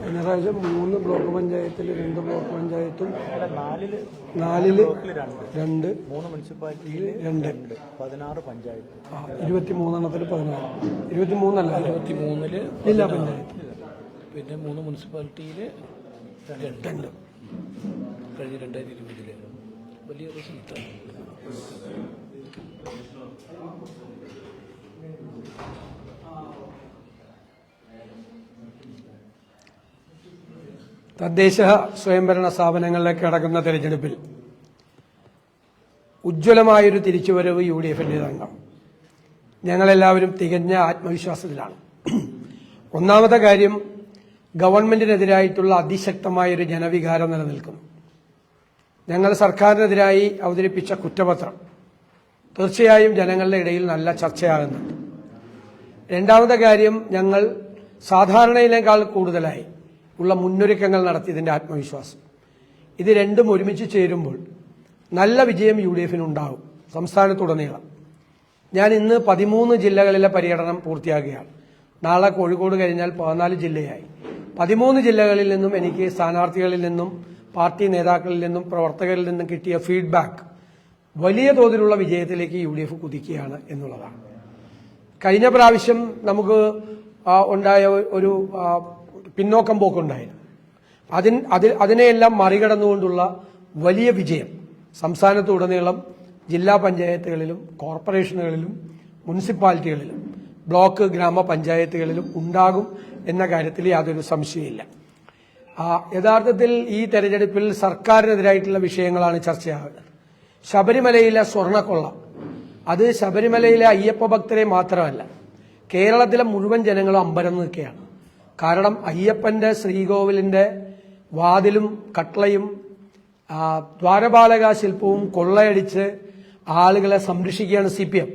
കഴിഞ്ഞ പ്രാവശ്യം മൂന്ന് ബ്ലോക്ക് പഞ്ചായത്തിൽ രണ്ട് ബ്ലോക്ക് പഞ്ചായത്തും നാലിൽ രണ്ട്. രണ്ട്. മൂന്ന് മുനിസിപ്പാലിറ്റിയിൽ രണ്ട്. പതിനാറ് പഞ്ചായത്ത്. ഇരുപത്തി മൂന്നെണ്ണത്തിൽ പതിനാറ്. ഇരുപത്തി മൂന്നല്ല ഇരുപത്തി മൂന്നിൽ ജില്ലാ പഞ്ചായത്ത്. പിന്നെ മൂന്ന് മുനിസിപ്പാലിറ്റിയിൽ രണ്ട്. കഴിഞ്ഞ രണ്ടായിരത്തി ഇരുപതിൽ വലിയ റിസൾട്ടാണ് തദ്ദേശ സ്വയംഭരണ സ്ഥാപനങ്ങളിലേക്ക് അടങ്ങുന്ന തെരഞ്ഞെടുപ്പിൽ ഉജ്ജ്വലമായൊരു തിരിച്ചുവരവ് യു ഡി എഫിന്റെ രംഗം ഞങ്ങളെല്ലാവരും തികഞ്ഞ ആത്മവിശ്വാസത്തിലാണ്. ഒന്നാമത്തെ കാര്യം ഗവൺമെന്റിനെതിരായിട്ടുള്ള അതിശക്തമായൊരു ജനവികാരം നിലനിൽക്കുന്നു ഞങ്ങൾ സർക്കാരിനെതിരായി അവതരിപ്പിച്ച കുറ്റപത്രം തീർച്ചയായും ജനങ്ങളുടെ ഇടയിൽ നല്ല ചർച്ചയാകുന്നുണ്ട്. രണ്ടാമത്തെ കാര്യം ഞങ്ങൾ സാധാരണയിലേക്കാൾ കൂടുതലായി ഉള്ള മുന്നൊരുക്കങ്ങൾ നടത്തി ഇതിന്റെ ആത്മവിശ്വാസം. ഇത് രണ്ടും ഒരുമിച്ച് ചേരുമ്പോൾ നല്ല വിജയം യു ഡി എഫിന് ഉണ്ടാകും സംസ്ഥാനത്തുടനീളം. ഞാൻ ഇന്ന് പതിമൂന്ന് ജില്ലകളിലെ പര്യടനം പൂർത്തിയാക്കുകയാണ് നാളെ കോഴിക്കോട് കഴിഞ്ഞാൽ പതിനാല് ജില്ലയായി. പതിമൂന്ന് ജില്ലകളിൽ നിന്നും എനിക്ക് സ്ഥാനാർത്ഥികളിൽ നിന്നും പാർട്ടി നേതാക്കളിൽ നിന്നും പ്രവർത്തകരിൽ നിന്നും കിട്ടിയ ഫീഡ്ബാക്ക് വലിയ തോതിലുള്ള വിജയത്തിലേക്ക് യു ഡി എഫ് കുതിക്കുകയാണ് എന്നുള്ളതാണ്. കഴിഞ്ഞ പ്രാവശ്യം നമുക്ക് ഉണ്ടായ ഒരു പിന്നോക്കം പോക്കുണ്ടായിരുന്നു അതിന് അതിൽ അതിനെയെല്ലാം മറികടന്നുകൊണ്ടുള്ള വലിയ വിജയം സംസ്ഥാനത്തുടനീളം ജില്ലാ പഞ്ചായത്തുകളിലും കോർപ്പറേഷനുകളിലും മുനിസിപ്പാലിറ്റികളിലും ബ്ലോക്ക് ഗ്രാമപഞ്ചായത്തുകളിലും ഉണ്ടാകും എന്ന കാര്യത്തിൽ യാതൊരു സംശയമില്ല യഥാർത്ഥത്തിൽ ഈ തെരഞ്ഞെടുപ്പിൽ സർക്കാരിനെതിരായിട്ടുള്ള വിഷയങ്ങളാണ് ചർച്ചയാകുന്നത്. ശബരിമലയിലെ സ്വർണക്കൊള്ള. അത് ശബരിമലയിലെ അയ്യപ്പ ഭക്തരെ മാത്രമല്ല കേരളത്തിലെ മുഴുവൻ ജനങ്ങളും അമ്പരം നിൽക്കുകയാണ്. കാരണം അയ്യപ്പന്റെ ശ്രീകോവിലിന്റെ വാതിലും കട്ട്ളയും ദ്വാരപാലക ശില്പവും കൊള്ളയടിച്ച് ആളുകളെ സംരക്ഷിക്കുകയാണ് സി പി എം.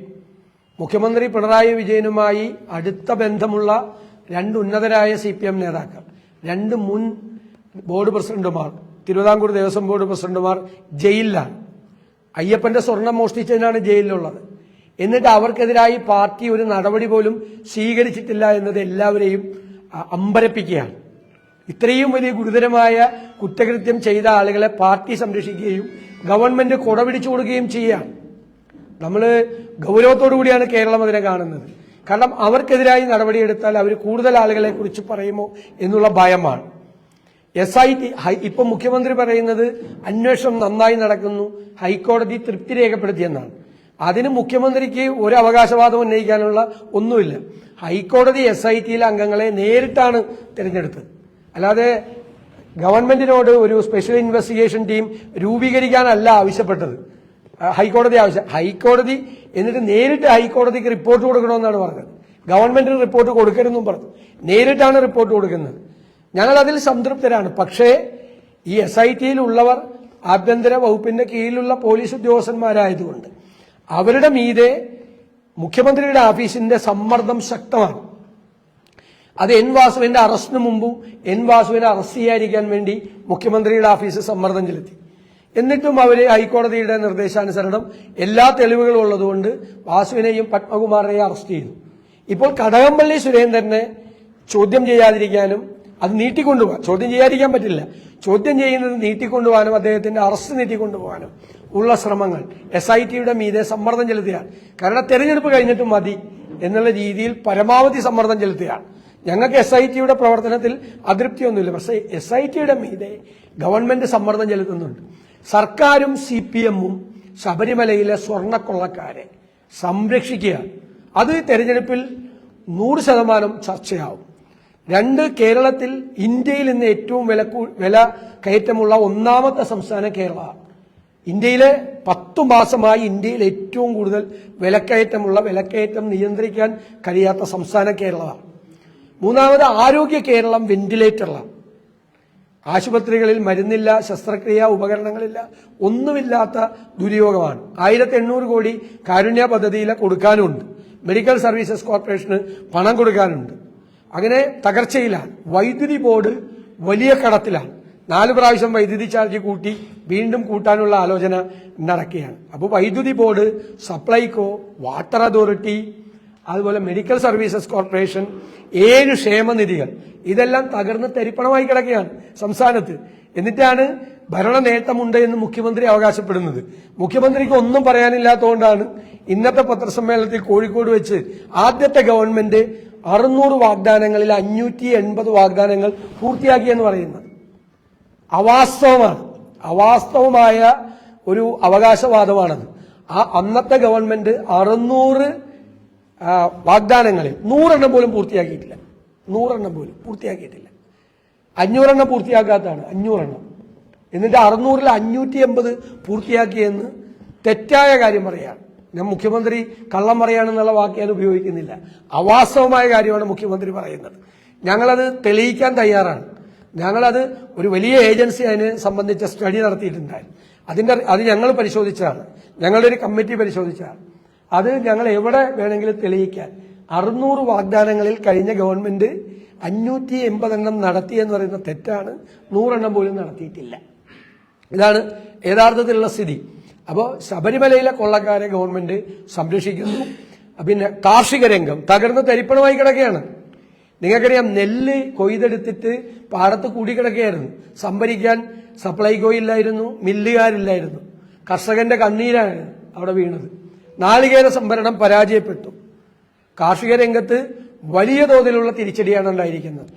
മുഖ്യമന്ത്രി പിണറായി വിജയനുമായി അടുത്ത ബന്ധമുള്ള രണ്ട് ഉന്നതരായ സി പി എം നേതാക്കൾ രണ്ട് മുൻ ബോർഡ് പ്രസിഡന്റുമാർ തിരുവിതാംകൂർ ദേവസ്വം ബോർഡ് പ്രസിഡന്റുമാർ ജയിലിലാണ്. അയ്യപ്പന്റെ സ്വർണം മോഷ്ടിച്ചതിനാണ് ജയിലിലുള്ളത്. എന്നിട്ട് അവർക്കെതിരായി പാർട്ടി ഒരു നടപടി പോലും സ്വീകരിച്ചിട്ടില്ല എന്നത് എല്ലാവരെയും അമ്പരപ്പിക്കുകയാണ്. ഇത്രയും വലിയ ഗുരുതരമായ കുറ്റകൃത്യം ചെയ്ത ആളുകളെ പാർട്ടി സംരക്ഷിക്കുകയും ഗവൺമെന്റ് കുടപിടിച്ചു കൊടുക്കുകയും ചെയ്യുകയാണ്. നമ്മൾ ഗൗരവത്തോടു കൂടിയാണ് കേരളം അതിനെ കാണുന്നത്. കാരണം അവർക്കെതിരായി നടപടിയെടുത്താൽ അവർ കൂടുതൽ ആളുകളെ കുറിച്ച് പറയുമോ എന്നുള്ള ഭയമാണ്. എസ് ഐ ടി ഇപ്പം മുഖ്യമന്ത്രി പറയുന്നത് അന്വേഷണം നന്നായി നടക്കുന്നു ഹൈക്കോടതി തൃപ്തി രേഖപ്പെടുത്തിയെന്നാണ് അതിന് മുഖ്യമന്ത്രിക്ക് ഒരു അവകാശവാദം ഉന്നയിക്കാനുള്ള ഒന്നുമില്ല. ഹൈക്കോടതി എസ് ഐ ടിയിലെ അംഗങ്ങളെ നേരിട്ടാണ് തിരഞ്ഞെടുത്തത്. അല്ലാതെ ഗവൺമെന്റിനോട് ഒരു സ്പെഷ്യൽ ഇൻവെസ്റ്റിഗേഷൻ ടീം രൂപീകരിക്കാനല്ല ആവശ്യപ്പെട്ടത്. ഹൈക്കോടതി ആവശ്യം. ഹൈക്കോടതി എന്നിട്ട് നേരിട്ട് ഹൈക്കോടതിക്ക് റിപ്പോർട്ട് കൊടുക്കണമെന്നാണ് പറഞ്ഞത്. ഗവൺമെന്റിന് റിപ്പോർട്ട് കൊടുക്കരുതെന്നും പറഞ്ഞു. നേരിട്ടാണ് റിപ്പോർട്ട് കൊടുക്കുന്നത്. ഞങ്ങൾ അതിൽ സംതൃപ്തരാണ്. പക്ഷേ ഈ എസ് ഐ ടിയിലുള്ളവർ ആഭ്യന്തര വകുപ്പിന്റെ കീഴിലുള്ള പോലീസ് ഉദ്യോഗസ്ഥന്മാരായതുകൊണ്ട് അവരുടെ മീതെ മുഖ്യമന്ത്രിയുടെ ഓഫീസിന്റെ സമ്മർദ്ദം ശക്തമാണ്. അത് എൻ വാസുവിന്റെ അറസ്റ്റിന് മുമ്പും എൻ വാസുവിനെ അറസ്റ്റ് ചെയ്യാതിരിക്കാൻ വേണ്ടി മുഖ്യമന്ത്രിയുടെ ഓഫീസ് സമ്മർദ്ദം ചെലുത്തി. എന്നിട്ടും അവർ ഹൈക്കോടതിയുടെ നിർദ്ദേശാനുസരണം എല്ലാ തെളിവുകളും ഉള്ളതുകൊണ്ട് വാസുവിനെയും പത്മകുമാറിനെയും അറസ്റ്റ് ചെയ്തു. ഇപ്പോൾ കടകംപള്ളി സുരേന്ദ്രനെ ചോദ്യം ചെയ്യാതിരിക്കാനും അത് നീട്ടിക്കൊണ്ടുപോകാൻ ചോദ്യം ചെയ്യാതിരിക്കാൻ പറ്റില്ല. ചോദ്യം ചെയ്യുന്നത് നീട്ടിക്കൊണ്ടുപോകാനും അദ്ദേഹത്തിന്റെ അറസ്റ്റ് നീട്ടിക്കൊണ്ടുപോകാനും ഉള്ള ശ്രമങ്ങൾ. എസ് ഐ ടിയുടെ മീതെ സമ്മർദ്ദം ചെലുത്തുകയാണ് കാരണം തെരഞ്ഞെടുപ്പ് കഴിഞ്ഞിട്ട് മതി എന്നുള്ള രീതിയിൽ പരമാവധി സമ്മർദ്ദം ചെലുത്തുകയാണ് ഞങ്ങൾക്ക് എസ് ഐ ടിയുടെ പ്രവർത്തനത്തിൽ അതൃപ്തിയൊന്നുമില്ല. പക്ഷേ എസ് ഐ ടിയുടെ മീതെ ഗവൺമെന്റ് സമ്മർദ്ദം ചെലുത്തുന്നുണ്ട്. സർക്കാരും സി പി എമ്മും ശബരിമലയിലെ സ്വർണക്കൊള്ളക്കാരെ സംരക്ഷിക്കുക. അത് തെരഞ്ഞെടുപ്പിൽ നൂറ് ശതമാനം ചർച്ചയാവും. രണ്ട് കേരളത്തിൽ ഇന്ത്യയിൽ ഇന്ന് ഏറ്റവും വില വില കയറ്റമുള്ള ഒന്നാമത്തെ സംസ്ഥാനം കേരളമാണ്. ഇന്ത്യയിലെ പത്തു മാസമായി ഇന്ത്യയിൽ ഏറ്റവും കൂടുതൽ വിലക്കയറ്റമുള്ള വിലക്കയറ്റം നിയന്ത്രിക്കാൻ കഴിയാത്ത സംസ്ഥാനം കേരളമാണ്. മൂന്നാമത് ആരോഗ്യ കേരളം വെന്റിലേറ്ററിലാണ്. ആശുപത്രികളിൽ മരുന്നില്ല ശസ്ത്രക്രിയ ഉപകരണങ്ങളില്ല ഒന്നുമില്ലാത്ത ദുര്യോഗമാണ്. ആയിരത്തി എണ്ണൂറ് കോടി കാരുണ്യ പദ്ധതിയിൽ കൊടുക്കാനുണ്ട്. മെഡിക്കൽ സർവീസസ് കോർപ്പറേഷന് പണം കൊടുക്കാനുണ്ട്. അങ്ങനെ തകർച്ചയിലാണ്. വൈദ്യുതി ബോർഡ് വലിയ കടത്തിലാണ്. നാല് പ്രാവശ്യം വൈദ്യുതി ചാർജ് കൂട്ടി വീണ്ടും കൂട്ടാനുള്ള ആലോചന നടക്കുകയാണ്. അപ്പോൾ വൈദ്യുതി ബോർഡ് സപ്ലൈകോ വാട്ടർ അതോറിറ്റി അതുപോലെ മെഡിക്കൽ സർവീസസ് കോർപ്പറേഷൻ ഏഴ് ക്ഷേമനിധികൾ ഇതെല്ലാം തകർന്ന് തരിപ്പണമായി കിടക്കുകയാണ് സംസ്ഥാനത്ത്. എന്നിട്ടാണ് ഭരണ നേട്ടമുണ്ട് എന്ന് മുഖ്യമന്ത്രി അവകാശപ്പെടുന്നത്. മുഖ്യമന്ത്രിക്ക് ഒന്നും പറയാനില്ലാത്തതുകൊണ്ടാണ് ഇന്നത്തെ പത്രസമ്മേളനത്തിൽ കോഴിക്കോട് വെച്ച് ആദ്യത്തെ ഗവൺമെന്റ് അറുന്നൂറ് വാഗ്ദാനങ്ങളിൽ അഞ്ഞൂറ്റി എൺപത് വാഗ്ദാനങ്ങൾ പൂർത്തിയാക്കിയെന്ന് പറയുന്നത്. അവാസ്തവമാണ്. അവാസ്തവമായ ഒരു അവകാശവാദമാണത്. ആ അന്നത്തെ ഗവൺമെന്റ് അറുന്നൂറ് വാഗ്ദാനങ്ങളിൽ നൂറെണ്ണം പോലും പൂർത്തിയാക്കിയിട്ടില്ല. നൂറെണ്ണം പോലും പൂർത്തിയാക്കിയിട്ടില്ല. അഞ്ഞൂറെണ്ണം പൂർത്തിയാക്കാത്തതാണ്. അഞ്ഞൂറെണ്ണം. എന്നിട്ട് അറുന്നൂറിൽ അഞ്ഞൂറ്റി എൺപത് പൂർത്തിയാക്കിയെന്ന് തെറ്റായ കാര്യം പറയാണ്. ഞാൻ മുഖ്യമന്ത്രി കള്ളം പറയാണെന്നുള്ള വാക്ക് ഞാൻ ഉപയോഗിക്കുന്നില്ല. അവാസ്തവമായ കാര്യമാണ് മുഖ്യമന്ത്രി പറയുന്നത്. ഞങ്ങളത് തെളിയിക്കാൻ തയ്യാറാണ്. ഞങ്ങളത് ഒരു വലിയ ഏജൻസി അതിനെ സംബന്ധിച്ച സ്റ്റഡി നടത്തിയിട്ടുണ്ടായിരുന്നു. അതിന്റെ അത് ഞങ്ങൾ പരിശോധിച്ചതാണ്. ഞങ്ങളുടെ ഒരു കമ്മിറ്റി പരിശോധിച്ചതാണ്. അത് ഞങ്ങൾ എവിടെ വേണമെങ്കിലും തെളിയിക്കാൻ. അറുന്നൂറ് വാഗ്ദാനങ്ങളിൽ കഴിഞ്ഞ ഗവൺമെന്റ് അഞ്ഞൂറ്റി എൺപതെണ്ണം നടത്തി എന്ന് പറയുന്ന തെറ്റാണ്. നൂറെണ്ണം പോലും നടത്തിയിട്ടില്ല. ഇതാണ് യഥാർത്ഥത്തിലുള്ള സ്ഥിതി. അപ്പോൾ ശബരിമലയിലെ കൊള്ളക്കാരെ ഗവൺമെന്റ് സംരക്ഷിക്കുന്നു. പിന്നെ കാർഷിക രംഗം തകർന്ന് തരിപ്പണമായി കിടക്കുകയാണ്. നിങ്ങൾക്കറിയാം നെല്ല് കൊയ്തെടുത്തിട്ട് പാടത്ത് കൂടിക്കിടക്കുകയായിരുന്നു. സംഭരിക്കാൻ സപ്ലൈകോ ഇല്ലായിരുന്നു മില്ലുകാരില്ലായിരുന്നു. കർഷകന്റെ കണ്ണീരാണ് അവിടെ വീണത്. നാളികേര സംഭരണം പരാജയപ്പെട്ടു. കാർഷിക രംഗത്ത് വലിയ തോതിലുള്ള തിരിച്ചടിയാണ് ഉണ്ടായിരിക്കുന്നത്.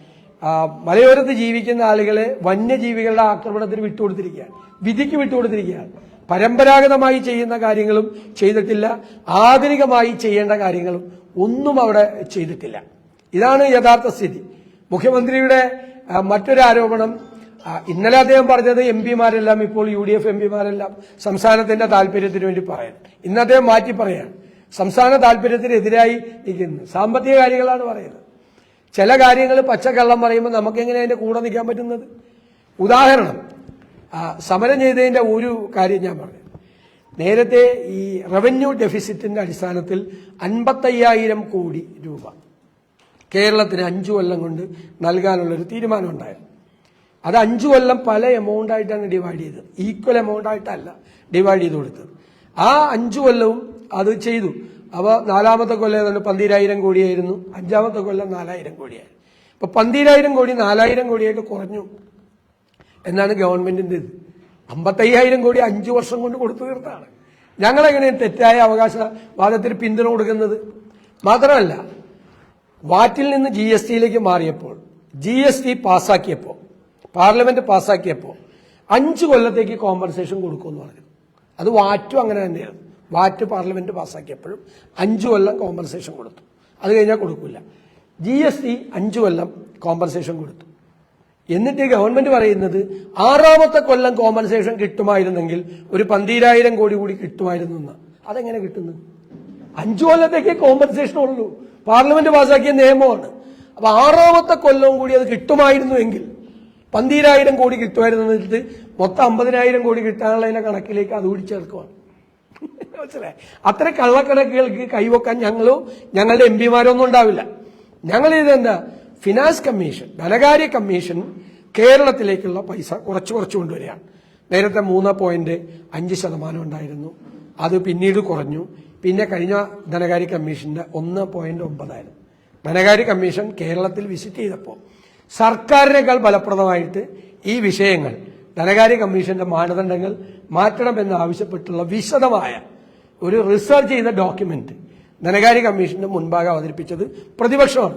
മലയോരത്ത് ജീവിക്കുന്ന ആളുകളെ വന്യജീവികളുടെ ആക്രമണത്തിന് വിട്ടുകൊടുത്തിരിക്കുകയാണ്. വിധിക്ക് വിട്ടുകൊടുത്തിരിക്കുകയാണ്. പരമ്പരാഗതമായി ചെയ്യുന്ന കാര്യങ്ങളും ചെയ്തിട്ടില്ല. ആധുനികമായി ചെയ്യേണ്ട കാര്യങ്ങളും ഒന്നും അവിടെ ചെയ്തിട്ടില്ല. ഇതാണ് യഥാർത്ഥ സ്ഥിതി. മുഖ്യമന്ത്രിയുടെ മറ്റൊരു ആരോപണം ഇന്നലെ അദ്ദേഹം പറഞ്ഞത് എം പിമാരെല്ലാം ഇപ്പോൾ യു ഡി എഫ് എം പിമാരെല്ലാം സംസ്ഥാനത്തിന്റെ താല്പര്യത്തിന് വേണ്ടി പറയാൻ ഇന്ന് അദ്ദേഹം മാറ്റി പറയാണ്. സംസ്ഥാന താല്പര്യത്തിനെതിരായി നിൽക്കുന്നു സാമ്പത്തിക കാര്യങ്ങളാണ് പറയുന്നത്. ചില കാര്യങ്ങൾ പച്ചക്കള്ളം പറയുമ്പോൾ നമുക്ക് എങ്ങനെ അതിന്റെ കൂടെ നിൽക്കാൻ പറ്റുന്നത്? ഉദാഹരണം സമരം ചെയ്തതിന്റെ ഒരു കാര്യം ഞാൻ പറഞ്ഞു. നേരത്തെ ഈ റവന്യൂ ഡെഫിസിറ്റിന്റെ അടിസ്ഥാനത്തിൽ അൻപത്തയ്യായിരം കോടി രൂപ കേരളത്തിന് അഞ്ചു കൊല്ലം കൊണ്ട് നൽകാനുള്ളൊരു തീരുമാനം ഉണ്ടായിരുന്നു അത് അഞ്ചു കൊല്ലം പല എമൗണ്ട് ആയിട്ടാണ് ഡിവൈഡ് ചെയ്തത്. ഈക്വൽ എമൗണ്ട് ആയിട്ടല്ല ഡിവൈഡ് ചെയ്ത് കൊടുത്തത്. ആ അഞ്ചു കൊല്ലവും അത് ചെയ്തു. അപ്പോൾ നാലാമത്തെ കൊല്ലം ഏതാണ്ട് പന്തിരായിരം കോടിയായിരുന്നു. അഞ്ചാമത്തെ കൊല്ലം നാലായിരം കോടിയായിരുന്നു. അപ്പോൾ പന്തിരായിരം കോടി നാലായിരം കോടിയായിട്ട് കുറഞ്ഞു. എന്നാണ് ഗവൺമെന്റിന്റെ ഇത് അമ്പത്തയ്യായിരം കോടി അഞ്ചു വർഷം കൊണ്ട് കൊടുത്തു തീർത്താണ്. ഞങ്ങളെങ്ങനെയാണ് തെറ്റായ അവകാശവാദത്തിന് പിന്തുണ കൊടുക്കുന്നത്? മാത്രമല്ല വാറ്റിൽ നിന്ന് ജി എസ് ടിയിലേക്ക് മാറിയപ്പോൾ ജി എസ് ടി പാസ്സാക്കിയപ്പോൾ പാർലമെന്റ് പാസ്സാക്കിയപ്പോൾ അഞ്ച് കൊല്ലത്തേക്ക് കോമ്പൻസേഷൻ കൊടുക്കുമെന്ന് പറഞ്ഞു. അത് വാറ്റും അങ്ങനെ തന്നെയാണ്. വാറ്റ് പാർലമെന്റ് പാസ്സാക്കിയപ്പോഴും അഞ്ചു കൊല്ലം കോമ്പൻസേഷൻ കൊടുത്തു. അത് കഴിഞ്ഞാൽ കൊടുക്കില്ല ജി എസ് ടി അഞ്ചു കൊല്ലം കോമ്പൻസേഷൻ കൊടുത്തു. എന്നിട്ട് ഗവൺമെന്റ് പറയുന്നത് ആറാമത്തെ കൊല്ലം കോമ്പൻസേഷൻ കിട്ടുമായിരുന്നെങ്കിൽ ഒരു പന്തീരായിരം കോടി കൂടി കിട്ടുമായിരുന്നു എന്ന്. അതെങ്ങനെ കിട്ടുന്നു? അഞ്ചു കൊല്ലത്തേക്ക് കോമ്പൻസേഷൻ ഉള്ളൂ. പാർലമെന്റ് പാസാക്കിയ നിയമമാണ് അപ്പൊ ആറാമത്തെ കൊല്ലവും കൂടി അത് കിട്ടുമായിരുന്നു എങ്കിൽ പന്തീരായിരം കോടി കിട്ടുമായിരുന്നു എന്നിട്ട് മൊത്തം അമ്പതിനായിരം കോടി കിട്ടാനുള്ളതിന്റെ കണക്കിലേക്ക് അത് കൂടി ചേർക്കുവാണ് മനസ്സിലായി? അത്ര കള്ളക്കണക്കുകൾക്ക് കൈവക്കാൻ ഞങ്ങളോ ഞങ്ങളുടെ എം പിമാരോ ഒന്നും ഉണ്ടാവില്ല. ഞങ്ങൾ ഇതെന്താ ഫിനാൻസ് കമ്മീഷൻ ധനകാര്യ കമ്മീഷൻ കേരളത്തിലേക്കുള്ള പൈസ കുറച്ച് കുറച്ച് കൊണ്ടുവരികയാണ്. നേരത്തെ മൂന്ന് പോയിന്റ് അഞ്ച് ശതമാനം ഉണ്ടായിരുന്നു. അത് പിന്നീട് കുറഞ്ഞു. പിന്നെ കഴിഞ്ഞ ധനകാര്യ കമ്മീഷന്റെ ഒന്ന് പോയിന്റ് ഒമ്പതായിരുന്നു ധനകാര്യ കമ്മീഷൻ കേരളത്തിൽ വിസിറ്റ് ചെയ്തപ്പോൾ സർക്കാരിനേക്കാൾ ഫലപ്രദമായിട്ട് ഈ വിഷയങ്ങൾ ധനകാര്യ കമ്മീഷന്റെ മാനദണ്ഡങ്ങൾ മാറ്റണമെന്ന് ആവശ്യപ്പെട്ടുള്ള വിശദമായ ഒരു റിസർച്ച് ചെയ്ത ഡോക്യുമെന്റ് ധനകാര്യ കമ്മീഷന്റെ മുൻപാകെ അവതരിപ്പിച്ചത് പ്രതിപക്ഷമാണ്.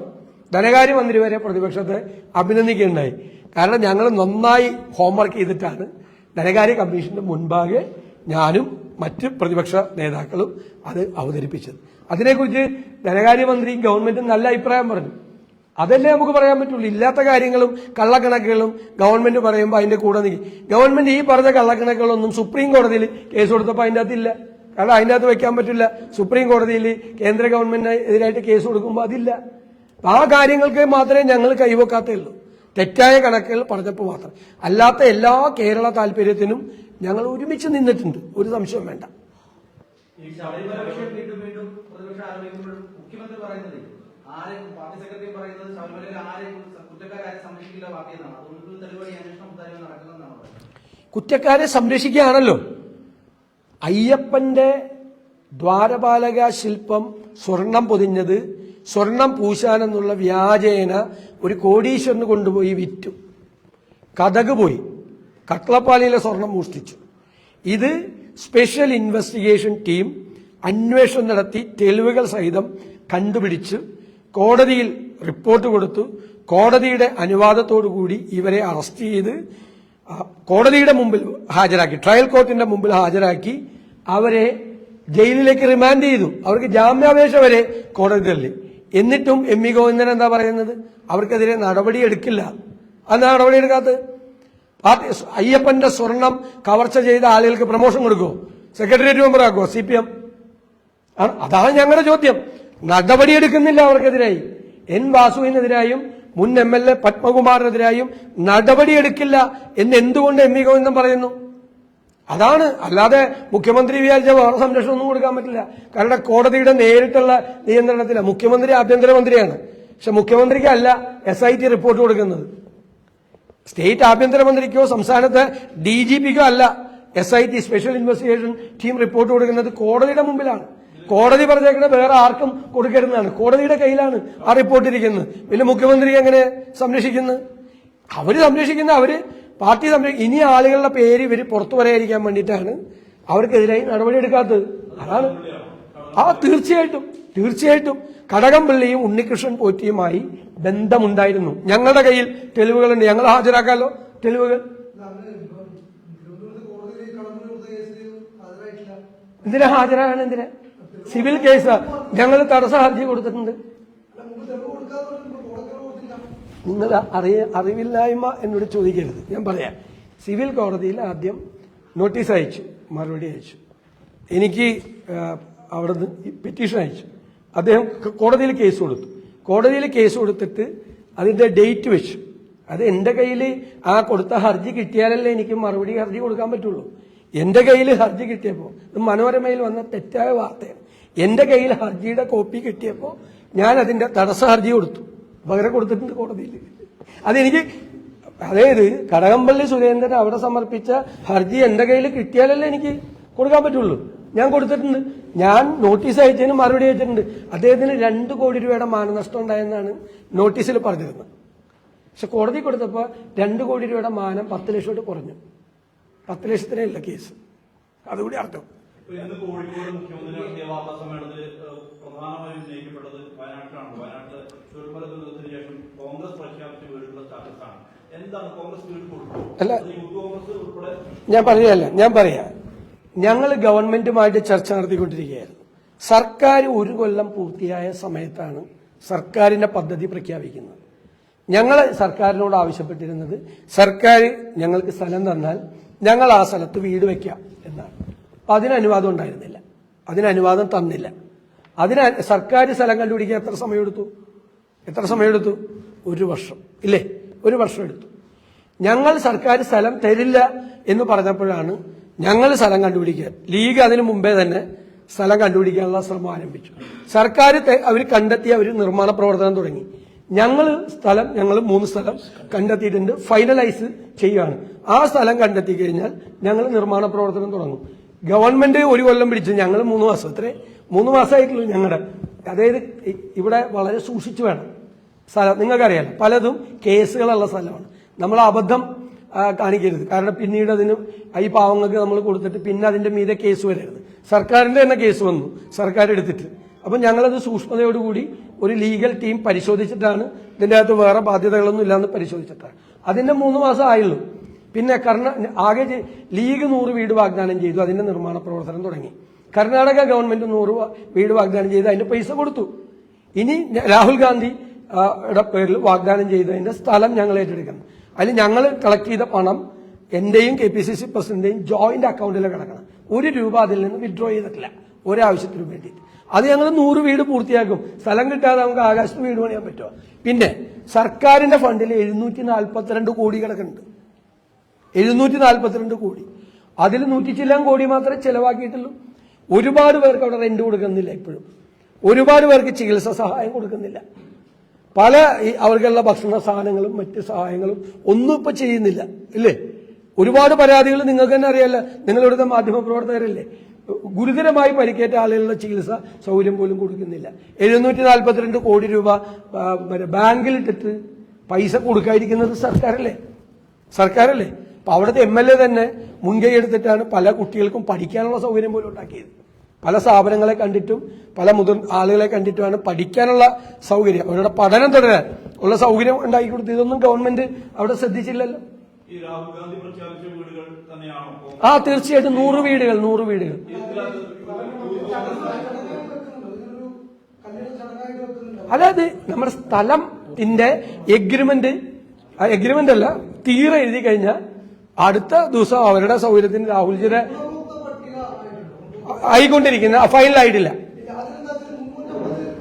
ധനകാര്യമന്ത്രി വരെ പ്രതിപക്ഷത്തെ അഭിനന്ദിക്കുകയുണ്ടായി. കാരണം ഞങ്ങൾ നന്നായി ഹോംവർക്ക് ചെയ്തിട്ടാണ് ധനകാര്യ കമ്മീഷന്റെ മുൻപാകെ ഞാനും മറ്റ് പ്രതിപക്ഷ നേതാക്കളും അത് അവതരിപ്പിച്ചത്. അതിനെക്കുറിച്ച് ധനകാര്യമന്ത്രിയും ഗവൺമെന്റും നല്ല അഭിപ്രായം പറഞ്ഞു. അതല്ലേ നമുക്ക് പറയാൻ പറ്റുള്ളൂ. ഇല്ലാത്ത കാര്യങ്ങളും കള്ളക്കണക്കുകളും ഗവൺമെന്റ് പറയുമ്പോൾ അതിന്റെ കൂടെ നിൽക്കും. ഗവൺമെന്റ് ഈ പറഞ്ഞ കള്ളക്കണക്കുകളൊന്നും സുപ്രീം കോടതിയിൽ കേസ് കൊടുത്തപ്പോൾ അതിന്റെ അകത്തില്ല കാരണം അതിന്റെ അകത്ത് വെക്കാൻ പറ്റില്ല. സുപ്രീം കോടതിയിൽ കേന്ദ്ര ഗവൺമെന്റിന് എതിരായിട്ട് കേസ് കൊടുക്കുമ്പോൾ അതില്ല. ആ കാര്യങ്ങൾക്ക് മാത്രമേ ഞങ്ങൾ കൈവെക്കാത്തേ ഉള്ളൂ. തെറ്റായ കണക്കുകൾ പറഞ്ഞപ്പോൾ മാത്രം. അല്ലാത്ത എല്ലാ കേരള താല്പര്യത്തിനും ഞങ്ങൾ ഒരുമിച്ച് നിന്നിട്ടുണ്ട്. ഒരു സംശയം വേണ്ട. കുറ്റക്കാരെ സംരക്ഷിക്കുകയാണല്ലോ. അയ്യപ്പന്റെ ദ്വാരപാലക ശില്പം സ്വർണം പൊതിഞ്ഞത് സ്വർണം പൂശാനെന്നുള്ള വ്യാജേന ഒരു കോടീശ്വരന് കൊണ്ടുപോയി വിറ്റു. കഥക് പോയി. കട്ട്ളപ്പാലിയിലെ സ്വർണം മോഷ്ടിച്ചു. ഇത് സ്പെഷ്യൽ ഇൻവെസ്റ്റിഗേഷൻ ടീം അന്വേഷണം നടത്തി തെളിവുകൾ സഹിതം കണ്ടുപിടിച്ച് കോടതിയിൽ റിപ്പോർട്ട് കൊടുത്തു. കോടതിയുടെ അനുവാദത്തോടുകൂടി ഇവരെ അറസ്റ്റ് ചെയ്ത് കോടതിയുടെ മുമ്പിൽ ഹാജരാക്കി ട്രയൽ കോർട്ടിന്റെ മുമ്പിൽ ഹാജരാക്കി അവരെ ജയിലിലേക്ക് റിമാൻഡ് ചെയ്തു. അവർക്ക് ജാമ്യാപേക്ഷ വരെ കോടതി തള്ളി. എന്നിട്ടും എം ഇ ഗോവിന്ദൻ എന്താ പറയുന്നത്? അവർക്കെതിരെ നടപടി എടുക്കില്ല. അത് നടപടി എടുക്കാത്തത്? പാർട്ടി അയ്യപ്പന്റെ സ്വർണം കവർച്ച ചെയ്ത ആളുകൾക്ക് പ്രമോഷൻ കൊടുക്കുമോ സെക്രട്ടേറിയറ്റ് മെമ്പർ ആക്കുമോ സി പി എം അതാണ് ഞങ്ങളുടെ ചോദ്യം. നടപടിയെടുക്കുന്നില്ല അവർക്കെതിരായി. എൻ വാസുവിനെതിരായും മുൻ എം എൽ എ പത്മകുമാറിനെതിരായും നടപടിയെടുക്കില്ല എന്ന് എന്തുകൊണ്ട് എം വി ഗോവിന്ദൻ പറയുന്നു? അതാണ് അല്ലാതെ മുഖ്യമന്ത്രി വിചാരിച്ച വേറെ സംരക്ഷണം ഒന്നും കൊടുക്കാൻ പറ്റില്ല. കാരണം കോടതിയുടെ നേരിട്ടുള്ള നിയന്ത്രണത്തില. മുഖ്യമന്ത്രി ആഭ്യന്തരമന്ത്രിയാണ്. പക്ഷെ മുഖ്യമന്ത്രിക്കല്ല എസ് ഐ ടി റിപ്പോർട്ട് കൊടുക്കുന്നത്. സ്റ്റേറ്റ് ആഭ്യന്തരമന്ത്രിക്കോ സംസ്ഥാനത്ത് ഡി ജി പിക്കോ അല്ല. S I T special investigation team report കൊടുക്കുന്നത് കോടതിയുടെ മുമ്പിലാണ്. കോടതി പറഞ്ഞേക്കുന്നത് വേറെ ആർക്കും കൊടുക്കരുതെന്നാണ്. കോടതിയുടെ കയ്യിലാണ് ആ റിപ്പോർട്ട് ഇരിക്കുന്നത്. പിന്നെ മുഖ്യമന്ത്രി എങ്ങനെ സംരക്ഷിക്കുന്നത് അവർ സംരക്ഷിക്കുന്ന അവർ പാർട്ടി സംരക്ഷിക്കും ഇനി ആളുകളുടെ പേര് ഇവർ പുറത്തു പറയാതിരിക്കാൻ വേണ്ടിയിട്ടാണ് അവർക്കെതിരായി നടപടിയെടുക്കാത്തത്. അതാണ്. ആ തീർച്ചയായിട്ടും. തീർച്ചയായിട്ടും കടകംപള്ളിയും ഉണ്ണികൃഷ്ണൻ പോറ്റിയുമായി ബന്ധമുണ്ടായിരുന്നു. ഞങ്ങളുടെ കയ്യിൽ തെളിവുകളുണ്ട്. ഞങ്ങൾ ഹാജരാക്കാലോ? തെളിവുകൾ? എന്തിനാ ഹാജരാകാൻ എന്തിനാ? Civil case. ഞങ്ങൾ തടസ്സ ഹർജി കൊടുത്തിട്ടുണ്ട്. നിങ്ങൾ അറിയ അറിവില്ലായ്മ എന്നോട് ചോദിക്കരുത്. ഞാൻ പറയാം. സിവിൽ കോടതിയിൽ ആദ്യം നോട്ടീസ് അയച്ചു. മറുപടി അയച്ചു. എനിക്ക് അവിടുന്ന് പെറ്റീഷൻ അയച്ചു. അദ്ദേഹം കോടതിയിൽ കേസ് കൊടുത്തു. കോടതിയിൽ കേസ് കൊടുത്തിട്ട് അതിന്റെ ഡേറ്റ് വെച്ചു. അത് എന്റെ കയ്യിൽ ആ കൊടുത്ത ഹർജി കിട്ടിയാലല്ലേ എനിക്ക് മറുപടി ഹർജി കൊടുക്കാൻ പറ്റുള്ളൂ. എന്റെ കയ്യിൽ ഹർജി കിട്ടിയപ്പോൾ ഇത് മനോരമയിൽ വന്ന തെറ്റായ വാർത്തയാണ്. എന്റെ കയ്യിൽ ഹർജിയുടെ കോപ്പി കിട്ടിയപ്പോൾ ഞാൻ അതിന്റെ തടസ്സ ഹർജി കൊടുത്തു. പകരം കൊടുത്തിട്ടുണ്ട് കോടതിയിൽ. അതെനിക്ക് അതായത് കടകംപള്ളി സുരേന്ദ്രൻ അവിടെ സമർപ്പിച്ച ഹർജി എന്റെ കയ്യിൽ കിട്ടിയാലല്ലേ എനിക്ക് കൊടുക്കാൻ പറ്റുള്ളൂ. ഞാൻ കൊടുത്തിട്ടുണ്ട്. ഞാൻ നോട്ടീസ് അയച്ചതിന് മറുപടി അയച്ചിട്ടുണ്ട്. അദ്ദേഹത്തിന് രണ്ട് കോടി രൂപയുടെ മാനനഷ്ടം ഉണ്ടായെന്നാണ് നോട്ടീസിൽ പറഞ്ഞിരുന്നത്. പക്ഷെ കോടതി കൊടുത്തപ്പോൾ രണ്ട് കോടി രൂപയുടെ മാനം പത്ത് ലക്ഷമായിട്ട് കുറഞ്ഞു. പത്ത് ലക്ഷത്തിനേ ഇല്ല കേസ്. അതുകൂടി അർത്ഥം. ഇപ്പൊ ഇന്ന് കോഴിക്കോട് മുഖ്യമന്ത്രി നടത്തിയ വാർത്താ സമ്മേളനത്തിൽ ഏഹ്, പ്രധാനമായും ഉന്നയിക്കപ്പെട്ടത് വയനാട്ടിലാണ്. വയനാട്ടിലെ ചുരമല ദുരന്തത്തിന് ശേഷം കോൺഗ്രസ് പ്രഖ്യാപിച്ച വീടുള്ള സ്റ്റാറ്റസാണ്. എന്താണ് കോൺഗ്രസ് വീട് അല്ല. കോൺഗ്രസ് ഉൾപ്പെടെ ഞാൻ പറയുകയല്ല. ഞാൻ പറയാം. ഞങ്ങൾ ഗവൺമെന്റുമായിട്ട് ചർച്ച നടത്തിക്കൊണ്ടിരിക്കുകയായിരുന്നു. സർക്കാർ ഒരു കൊല്ലം പൂർത്തിയായ സമയത്താണ് സർക്കാരിന്റെ പദ്ധതി പ്രഖ്യാപിക്കുന്നത്. ഞങ്ങൾ സർക്കാരിനോട് ആവശ്യപ്പെട്ടിരുന്നത് സർക്കാർ ഞങ്ങൾക്ക് സ്ഥലം തന്നാൽ ഞങ്ങൾ ആ സ്ഥലത്ത് വീട് വെക്കാം എന്നാണ്. അപ്പൊ അതിന് അനുവാദം ഉണ്ടായിരുന്നില്ല. അതിന് അനുവാദം തന്നില്ല. അതിന് സർക്കാർ സ്ഥലം കണ്ടുപിടിക്കാൻ എത്ര സമയമെടുത്തു? എത്ര സമയമെടുത്തു? ഒരു വർഷം. ഇല്ലേ? ഒരു വർഷം എടുത്തു. ഞങ്ങൾ സർക്കാർ സ്ഥലം തരില്ല എന്ന് പറഞ്ഞപ്പോഴാണ് ഞങ്ങൾ സ്ഥലം കണ്ടുപിടിക്കുക. ലീഗ് അതിനു മുമ്പേ തന്നെ സ്ഥലം കണ്ടുപിടിക്കാനുള്ള ശ്രമം ആരംഭിച്ചു. സർക്കാർ അവർ കണ്ടെത്തി അവർ നിർമ്മാണ പ്രവർത്തനം തുടങ്ങി. ഞങ്ങൾ സ്ഥലം ഞങ്ങൾ മൂന്ന് സ്ഥലം കണ്ടെത്തിയിട്ടുണ്ട്. ഫൈനലൈസ് ചെയ്യുകയാണ്. ആ സ്ഥലം കണ്ടെത്തി കഴിഞ്ഞാൽ ഞങ്ങൾ നിർമ്മാണ പ്രവർത്തനം തുടങ്ങും. ഗവൺമെന്റ് ഒരു കൊല്ലം പിടിച്ചു. ഞങ്ങൾ മൂന്ന് മാസം. അത്രേ മൂന്ന് മാസമായിട്ടുള്ളൂ ഞങ്ങളുടെ അതായത് ഇവിടെ വളരെ സൂക്ഷിച്ചു വേണം. സ്ഥലം നിങ്ങൾക്കറിയാലോ പലതും കേസുകളുള്ള സ്ഥലമാണ്. നമ്മൾ അബദ്ധം കാണിക്കരുത്. കാരണം പിന്നീട് അതിന് ഈ പാവങ്ങൾക്ക് നമ്മൾ കൊടുത്തിട്ട് പിന്നെ അതിന്റെ മീതെ കേസ് വരരുത്. സർക്കാരിന്റെ തന്നെ കേസ് വന്നു. സർക്കാർ എടുത്തിട്ട്. അപ്പം ഞങ്ങളത് സൂക്ഷ്മതയോടുകൂടി ഒരു ലീഗൽ ടീം പരിശോധിച്ചിട്ടാണ് ഇതിന്റെ അകത്ത് വേറെ ബാധ്യതകളൊന്നും ഇല്ലാന്ന് പരിശോധിച്ചിട്ടാണ്. അതിന്റെ മൂന്ന് മാസം ആയുള്ളൂ. പിന്നെ കർണ ആകെ ലീഗ് നൂറ് വീട് വാഗ്ദാനം ചെയ്തു. അതിന്റെ നിർമ്മാണ പ്രവർത്തനം തുടങ്ങി. കർണാടക ഗവൺമെന്റ് നൂറ് വീട് വാഗ്ദാനം ചെയ്ത് അതിന്റെ പൈസ കൊടുത്തു. ഇനി രാഹുൽ ഗാന്ധി പേരിൽ വാഗ്ദാനം ചെയ്തതിന്റെ സ്ഥലം ഞങ്ങൾ ഏറ്റെടുക്കണം അതിൽ ഞങ്ങൾ കളക്ട് ചെയ്ത പണം എന്റെയും കെ പി സി സി പ്രസിഡന്റിന്റെയും ജോയിന്റ് അക്കൗണ്ടിൽ കിടക്കണം. ഒരു രൂപ അതിൽ നിന്ന് വിഡ്രോ ചെയ്തിട്ടില്ല. ഒരാവശ്യത്തിനും വേണ്ടിയിട്ട്. അത് ഞങ്ങൾ നൂറ് വീട് പൂർത്തിയാക്കും. സ്ഥലം കിട്ടാതെ നമുക്ക് ആകാശത്ത് വീട് പണിയാൻ പറ്റുമോ? പിന്നെ സർക്കാരിന്റെ ഫണ്ടിൽ എഴുന്നൂറ്റി നാൽപ്പത്തിരണ്ട് കോടി കിടക്കുന്നുണ്ട് എഴുന്നൂറ്റി നാൽപ്പത്തിരണ്ട് കോടി. അതിൽ നൂറ്റി ചില്ലാൻ കോടി മാത്രമേ ചിലവാക്കിയിട്ടുള്ളൂ. ഒരുപാട് പേർക്ക് അവിടെ റെന്റ് കൊടുക്കുന്നില്ല ഇപ്പോഴും. ഒരുപാട് പേർക്ക് ചികിത്സാ സഹായം കൊടുക്കുന്നില്ല. പല അവർക്കുള്ള ഭക്ഷണ സാധനങ്ങളും മറ്റ് സഹായങ്ങളും ഒന്നും ഇപ്പൊ ചെയ്യുന്നില്ല. ഇല്ലേ? ഒരുപാട് പരാതികൾ നിങ്ങൾക്ക് തന്നെ അറിയാല്ല നിങ്ങളിവിടുത്തെ മാധ്യമപ്രവർത്തകരല്ലേ? മാധ്യമ പ്രവർത്തകരല്ലേ ഗുരുതരമായി പരിക്കേറ്റ ആളുകളുടെ ചികിത്സ സൗകര്യം പോലും കൊടുക്കുന്നില്ല. എഴുന്നൂറ്റി നാൽപ്പത്തിരണ്ട് കോടി രൂപ ബാങ്കിൽ ഇട്ടിട്ട് പൈസ കൊടുക്കാതിരിക്കുന്നത് സർക്കാരല്ലേ? സർക്കാരല്ലേ? അപ്പൊ അവിടുത്തെ എം എൽ എ തന്നെ മുൻകൈ എടുത്തിട്ടാണ് പല കുട്ടികൾക്കും പഠിക്കാനുള്ള സൗകര്യം പോലും ഉണ്ടാക്കിയത്. പല സ്ഥാപനങ്ങളെ കണ്ടിട്ടും പല മുതിർ ആളുകളെ കണ്ടിട്ടുമാണ് പഠിക്കാനുള്ള സൗകര്യം. അവരുടെ പഠനം തുടരാൻ ഉള്ള സൗകര്യം ഉണ്ടാക്കി കൊടുത്തു. ഇതൊന്നും ഗവൺമെന്റ് അവിടെ ശ്രദ്ധിച്ചില്ലല്ലോ. ആ തീർച്ചയായിട്ടും നൂറ് വീടുകൾ നൂറ് വീടുകൾ. അതായത് നമ്മുടെ സ്ഥലത്തിന്റെ എഗ്രിമെന്റ് എഗ്രിമെന്റ് അല്ല തീരെ എഴുതി കഴിഞ്ഞാൽ അടുത്ത ദിവസം അവരുടെ സൗകര്യത്തിന് രാഹുൽജിയുടെ ആയിക്കൊണ്ടിരിക്കുന്ന ഫൈനലായിട്ടില്ല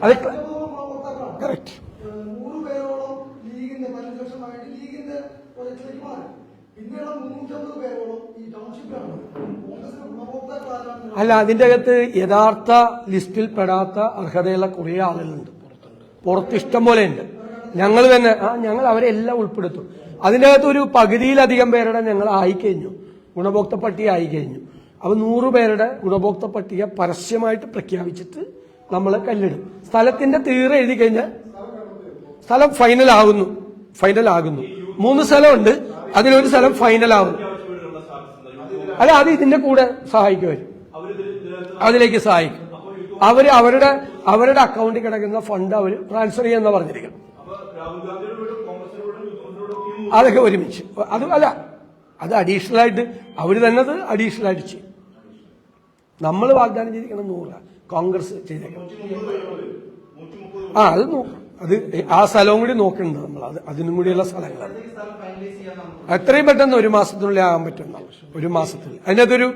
അത് കറക്റ്റ് അല്ല അതിന്റെ അകത്ത് യഥാർത്ഥ ലിസ്റ്റിൽ പെടാത്ത അർഹതയുള്ള കുറെ ആളുകളുണ്ട്. പുറത്ത് ഇഷ്ടം പോലെ ഉണ്ട്. ഞങ്ങൾ തന്നെ ആ ഞങ്ങൾ അവരെല്ലാം ഉൾപ്പെടുത്തും. അതിന്റെ അകത്ത് ഒരു പകുതിയിലധികം പേരുടെ ഞങ്ങൾ ആയിക്കഴിഞ്ഞു. ഗുണഭോക്ത ആയിക്കഴിഞ്ഞു. അപ്പൊ നൂറ് പേരുടെ ഗുണഭോക്ത പട്ടിക പരസ്യമായിട്ട് പ്രഖ്യാപിച്ചിട്ട് നമ്മൾ കല്ലിടും. സ്ഥലത്തിന്റെ തീരെ എഴുതി കഴിഞ്ഞാൽ സ്ഥലം ഫൈനൽ ആകുന്നു ഫൈനൽ ആകുന്നു. മൂന്ന് സ്ഥലമുണ്ട്. അതിലൊരു സ്ഥലം ഫൈനൽ ആകുന്നു? അല്ല അത് ഇതിന്റെ കൂടെ സഹായിക്കും അതിലേക്ക് സഹായിക്കും. അവർ അവരുടെ അവരുടെ അക്കൗണ്ടിൽ കിടക്കുന്ന ഫണ്ട് അവർ ട്രാൻസ്ഫർ ചെയ്യാന്ന് പറഞ്ഞിരിക്കണം അതൊക്കെ ഒരുമിച്ച്. അത് അല്ല അത് അഡീഷണൽ ആയിട്ട് അവർ തന്നെ അത് അഡീഷണൽ ആയിട്ട് ചെയ്യും. നമ്മൾ വാഗ്ദാനം ചെയ്തിരിക്കണം നൂറ്. കോൺഗ്രസ് ചെയ്തേക്കണം ആ അത് അത് ആ സ്ഥലവും കൂടി നോക്കുന്നുണ്ട് നമ്മൾ അത് അതിനും കൂടിയുള്ള സ്ഥലങ്ങളാണ്. എത്രയും പെട്ടെന്ന് ഒരു മാസത്തിനുള്ളിൽ ആകാൻ പറ്റുന്ന ഒരു മാസത്തിൽ. അതിനകത്തൊരു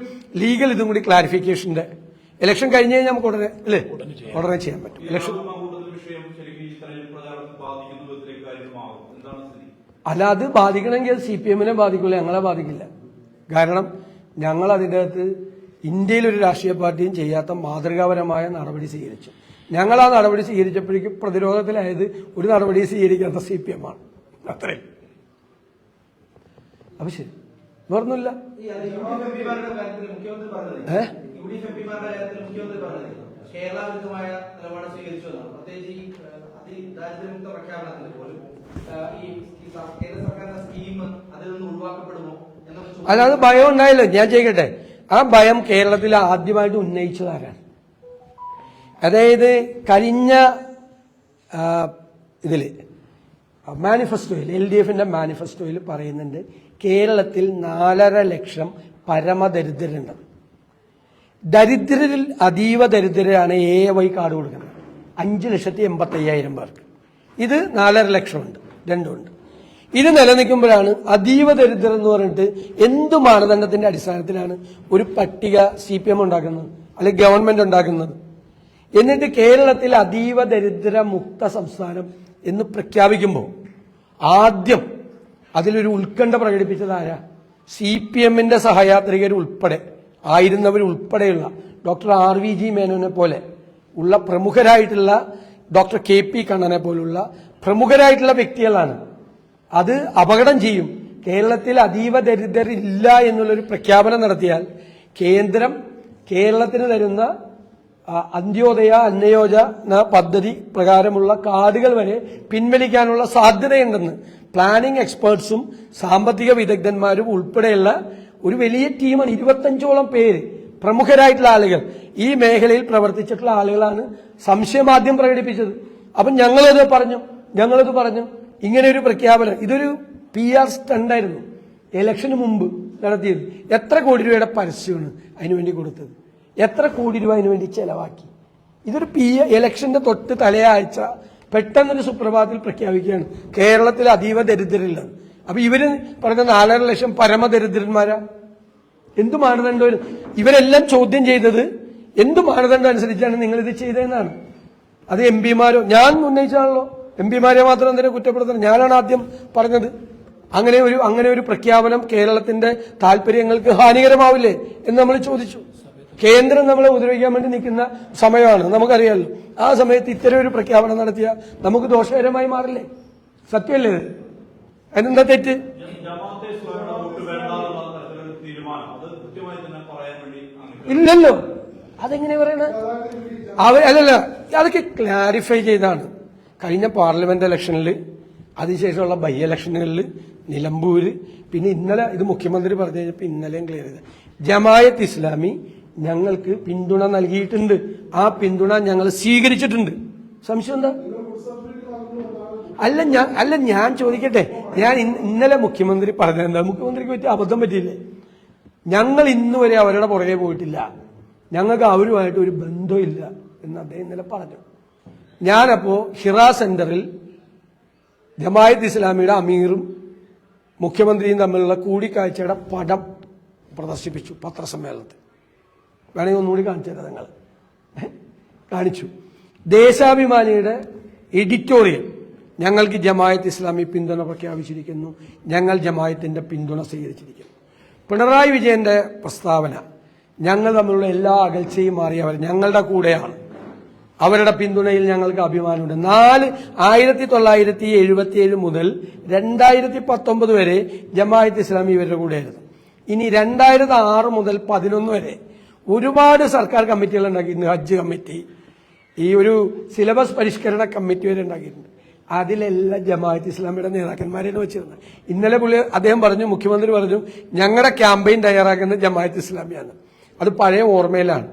ലീഗൽ ഇതും കൂടി ക്ലാരിഫിക്കേഷന്റെ ഇലക്ഷൻ കഴിഞ്ഞ് കഴിഞ്ഞാൽ നമുക്ക് ഉടനെ അല്ലേ? ഉടനെ ചെയ്യാൻ പറ്റും. ഇലക്ഷൻ അല്ല അത് ബാധിക്കണമെങ്കിൽ സി പി എമ്മിനെ ബാധിക്കില്ല ഞങ്ങളെ ബാധിക്കില്ല. കാരണം ഞങ്ങൾ അതിന്റെ അകത്ത് ഇന്ത്യയിൽ ഒരു രാഷ്ട്രീയ പാർട്ടിയും ചെയ്യാത്ത മാതൃകാപരമായ നടപടി സ്വീകരിച്ചു. ഞങ്ങൾ ആ നടപടി സ്വീകരിച്ചപ്പോഴേക്കും പ്രതിരോധത്തിലായത് ഒരു നടപടി സ്വീകരിക്കാത്ത സി പി എം ആണ്. അത്രയും അപ്പൊ ശരി. വേറൊന്നുമില്ല. ഏ? യു ഡി എഫ് എംപിമാരുടെ കാര്യത്തിൽ മുഖ്യമന്ത്രി പറഞ്ഞത് കേരള വിരുദ്ധമായ നിലപാട് സ്വീകരിച്ചു എന്നാണ് പ്രത്യേകിച്ച് ഈ ഏഹ്, അതി പോലും ഈ ഈ സ- കേന്ദ്ര സർക്കാരിന്റെ സ്കീം അതിൽ നിന്ന് ഒഴിവാക്കപ്പെടുമോ അല്ലാതെ ഭയം ഉണ്ടായില്ല. ഞാൻ ചെയ്യട്ടെ ആ ഭയം കേരളത്തിൽ ആദ്യമായിട്ട് ഉന്നയിച്ചതാരാണ് അതായത് കഴിഞ്ഞ ഇതിൽ മാനിഫെസ്റ്റോയിൽ എൽ ഡി എഫിന്റെ മാനിഫെസ്റ്റോയിൽ പറയുന്നുണ്ട് കേരളത്തിൽ നാലര ലക്ഷം പരമദരിദ്രരുണ്ട്. ദരിദ്രരിൽ അതീവ ദരിദ്രരാണ് എ വൈ കാർഡ് കൊടുക്കുന്നത്. അഞ്ച് ലക്ഷത്തി എൺപത്തി അയ്യായിരം പേർക്ക്. ഇത് നാലര ലക്ഷമുണ്ട് രണ്ടുമുണ്ട് ഇത് നിലനിൽക്കുമ്പോഴാണ് അതീവ ദരിദ്രം എന്ന് പറഞ്ഞിട്ട് എന്ത് മാനദണ്ഡത്തിന്റെ അടിസ്ഥാനത്തിലാണ് ഒരു പട്ടിക സി പി എം ഉണ്ടാക്കുന്നത് അല്ലെങ്കിൽ ഗവൺമെന്റ് ഉണ്ടാക്കുന്നത്. എന്നിട്ട് കേരളത്തിൽ അതീവ ദരിദ്ര മുക്ത സംസ്ഥാനം എന്ന് പ്രഖ്യാപിക്കുമ്പോൾ ആദ്യം അതിലൊരു ഉത്കണ്ഠ പ്രകടിപ്പിച്ചത് ആരാ? സി പി എമ്മിന്റെ സഹയാത്രികർ ഉൾപ്പെടെ ആയിരുന്നവർ ഉൾപ്പെടെയുള്ള ഡോക്ടർ ആർ വി ജി മേനോനെ പോലെ ഉള്ള പ്രമുഖരായിട്ടുള്ള ഡോക്ടർ കെ പി കണ്ണനെ പോലുള്ള പ്രമുഖരായിട്ടുള്ള വ്യക്തികളാണ് അത് അപകടം ചെയ്യും. കേരളത്തിൽ അതീവ ദരിദ്രരില്ല എന്നുള്ളൊരു പ്രഖ്യാപനം നടത്തിയാൽ കേന്ദ്രം കേരളത്തിന് തരുന്ന അന്ത്യോദയ അന്നയോജന പദ്ധതി പ്രകാരമുള്ള കാർഡുകൾ വരെ പിൻവലിക്കാനുള്ള സാധ്യതയുണ്ടെന്ന് പ്ലാനിംഗ് എക്സ്പേർട്സും സാമ്പത്തിക വിദഗ്ധന്മാരും ഉൾപ്പെടെയുള്ള ഒരു വലിയ ടീമാണ് ഇരുപത്തഞ്ചോളം പേര് പ്രമുഖരായിട്ടുള്ള ആളുകൾ. ഈ മേഖലയിൽ പ്രവർത്തിച്ചിട്ടുള്ള ആളുകളാണ് സംശയം ആദ്യം പ്രകടിപ്പിച്ചത്. അപ്പം ഞങ്ങളത് പറഞ്ഞു ഞങ്ങളത് പറഞ്ഞു. ഇങ്ങനെ ഒരു പ്രഖ്യാപനം ഇതൊരു പി ആർ സ്റ്റണ്ടായിരുന്നു. ഇലക്ഷന് മുമ്പ് നടത്തിയത്. എത്ര കോടി രൂപയുടെ പരസ്യമാണ് അതിനുവേണ്ടി കൊടുത്തത്? എത്ര കോടി രൂപ അതിനു വേണ്ടി ചെലവാക്കി? ഇതൊരു പി ഇലക്ഷന്റെ തൊട്ട് തലയാഴ്ച പെട്ടെന്നൊരു സുപ്രഭാതത്തിൽ പ്രഖ്യാപിക്കുകയാണ്. കേരളത്തിൽ അതീവ ദരിദ്രരില്ല അപ്പൊ ഇവർ പറഞ്ഞ നാലര ലക്ഷം പരമദരിദ്രന്മാരാ? എന്തു മാനദണ്ഡം ഇവരെല്ലാം ചോദ്യം ചെയ്തത് എന്ത് മാനദണ്ഡം അനുസരിച്ചാണ് നിങ്ങൾ ഇത് ചെയ്തതെന്നാണ്. അത് എം പിമാരോ ഞാൻ ഉന്നയിച്ചാണല്ലോ. എം പിമാരെ മാത്രം എന്തിനാ കുറ്റപ്പെടുത്തണം ഞാനാണ് ആദ്യം പറഞ്ഞത്. അങ്ങനെ ഒരു അങ്ങനെ ഒരു പ്രഖ്യാപനം കേരളത്തിന്റെ താല്പര്യങ്ങൾക്ക് ഹാനികരമാവില്ലേ എന്ന് നമ്മൾ ചോദിച്ചു. കേന്ദ്രം നമ്മളെ ഉപദ്രവിക്കാൻ വേണ്ടി നിൽക്കുന്ന സമയമാണ്. നമുക്കറിയാമല്ലോ ആ സമയത്ത് ഇത്തരം ഒരു പ്രഖ്യാപനം നടത്തിയാൽ നമുക്ക് ദോഷകരമായി മാറില്ലേ? സത്യമല്ലേ അതിനെന്താ തെറ്റ്? ഇല്ലല്ലോ. അതെങ്ങനെ പറയണ? അവ അല്ലല്ല അതൊക്കെ ക്ലാരിഫൈ ചെയ്താണ്. കഴിഞ്ഞ പാർലമെന്റ് ഇലക്ഷനിൽ അതിനുശേഷമുള്ള ബൈ ഇലക്ഷനുകളിൽ നിലമ്പൂർ പിന്നെ ഇന്നലെ ഇത് മുഖ്യമന്ത്രി പറഞ്ഞു കഴിഞ്ഞപ്പോൾ ഇന്നലെയും ക്ലിയർ ചെയ്ത്. ജമായത്ത് ഇസ്ലാമി ഞങ്ങൾക്ക് പിന്തുണ നൽകിയിട്ടുണ്ട്. ആ പിന്തുണ ഞങ്ങൾ സ്വീകരിച്ചിട്ടുണ്ട്. സംശയം എന്താ? അല്ല ഞാൻ അല്ല ഞാൻ ചോദിക്കട്ടെ. ഞാൻ ഇന്നലെ മുഖ്യമന്ത്രി പറഞ്ഞതെന്താ മുഖ്യമന്ത്രിക്ക് പറ്റിയ അബദ്ധം പറ്റിയില്ലേ? ഞങ്ങൾ ഇന്നുവരെ അവരുടെ പുറകെ പോയിട്ടില്ല. ഞങ്ങൾക്ക് അവരുമായിട്ട് ഒരു ബന്ധമില്ല എന്ന് അദ്ദേഹം ഇന്നലെ പറഞ്ഞു. ഞാനപ്പോ ഹിറ സെന്ററിൽ ജമായത്ത് ഇസ്ലാമിയുടെ അമീറും മുഖ്യമന്ത്രിയും തമ്മിലുള്ള കൂടിക്കാഴ്ചയുടെ പടം പ്രദർശിപ്പിച്ചു പത്രസമ്മേളനത്തിൽ. വേണമെങ്കിൽ ഒന്നുകൂടി കാണിച്ചു തരാം നിങ്ങൾ. കാണിച്ചു. ദേശാഭിമാനിയുടെ എഡിറ്റോറിയൽ. ഞങ്ങൾക്ക് ജമായത്ത് ഇസ്ലാമി പിന്തുണ പ്രഖ്യാപിച്ചിരിക്കുന്നു. ഞങ്ങൾ ജമായത്തിന്റെ പിന്തുണ സ്വീകരിച്ചിരിക്കുന്നു. പിണറായി വിജയന്റെ പ്രസ്താവന. ഞങ്ങൾ തമ്മിലുള്ള എല്ലാ അകൽച്ചയും മാറിയവർ ഞങ്ങളുടെ കൂടെയാണ്. അവരുടെ പിന്തുണയിൽ ഞങ്ങൾക്ക് അഭിമാനമുണ്ട്. നാല് ആയിരത്തി തൊള്ളായിരത്തി എഴുപത്തി ഏഴ് മുതൽ രണ്ടായിരത്തി പത്തൊമ്പത് വരെ ജമായത്ത് ഇസ്ലാമി ഇവരുടെ കൂടെയായിരുന്നു ഇനി രണ്ടായിരത്തി ആറ് മുതൽ പതിനൊന്ന് വരെ ഒരുപാട് സർക്കാർ കമ്മിറ്റികൾ ഉണ്ടാക്കിയിട്ടുണ്ട് ഹജ്ജ് കമ്മിറ്റി ഈ ഒരു സിലബസ് പരിഷ്കരണ കമ്മിറ്റി വരെ ഉണ്ടാക്കിയിട്ടുണ്ട്. അതിലെല്ലാം ജമാഅത്ത് ഇസ്ലാമിയുടെ നേതാക്കന്മാരെയാണ് വെച്ചിരുന്നത്. ഇന്നലെ പുള്ളി അദ്ദേഹം പറഞ്ഞു മുഖ്യമന്ത്രി പറഞ്ഞു ഞങ്ങളുടെ ക്യാമ്പയിൻ തയ്യാറാക്കുന്നത് ജമാഅത്ത് ഇസ്ലാമിയാണ്. അത് പഴയ ഓർമ്മയിലാണ്.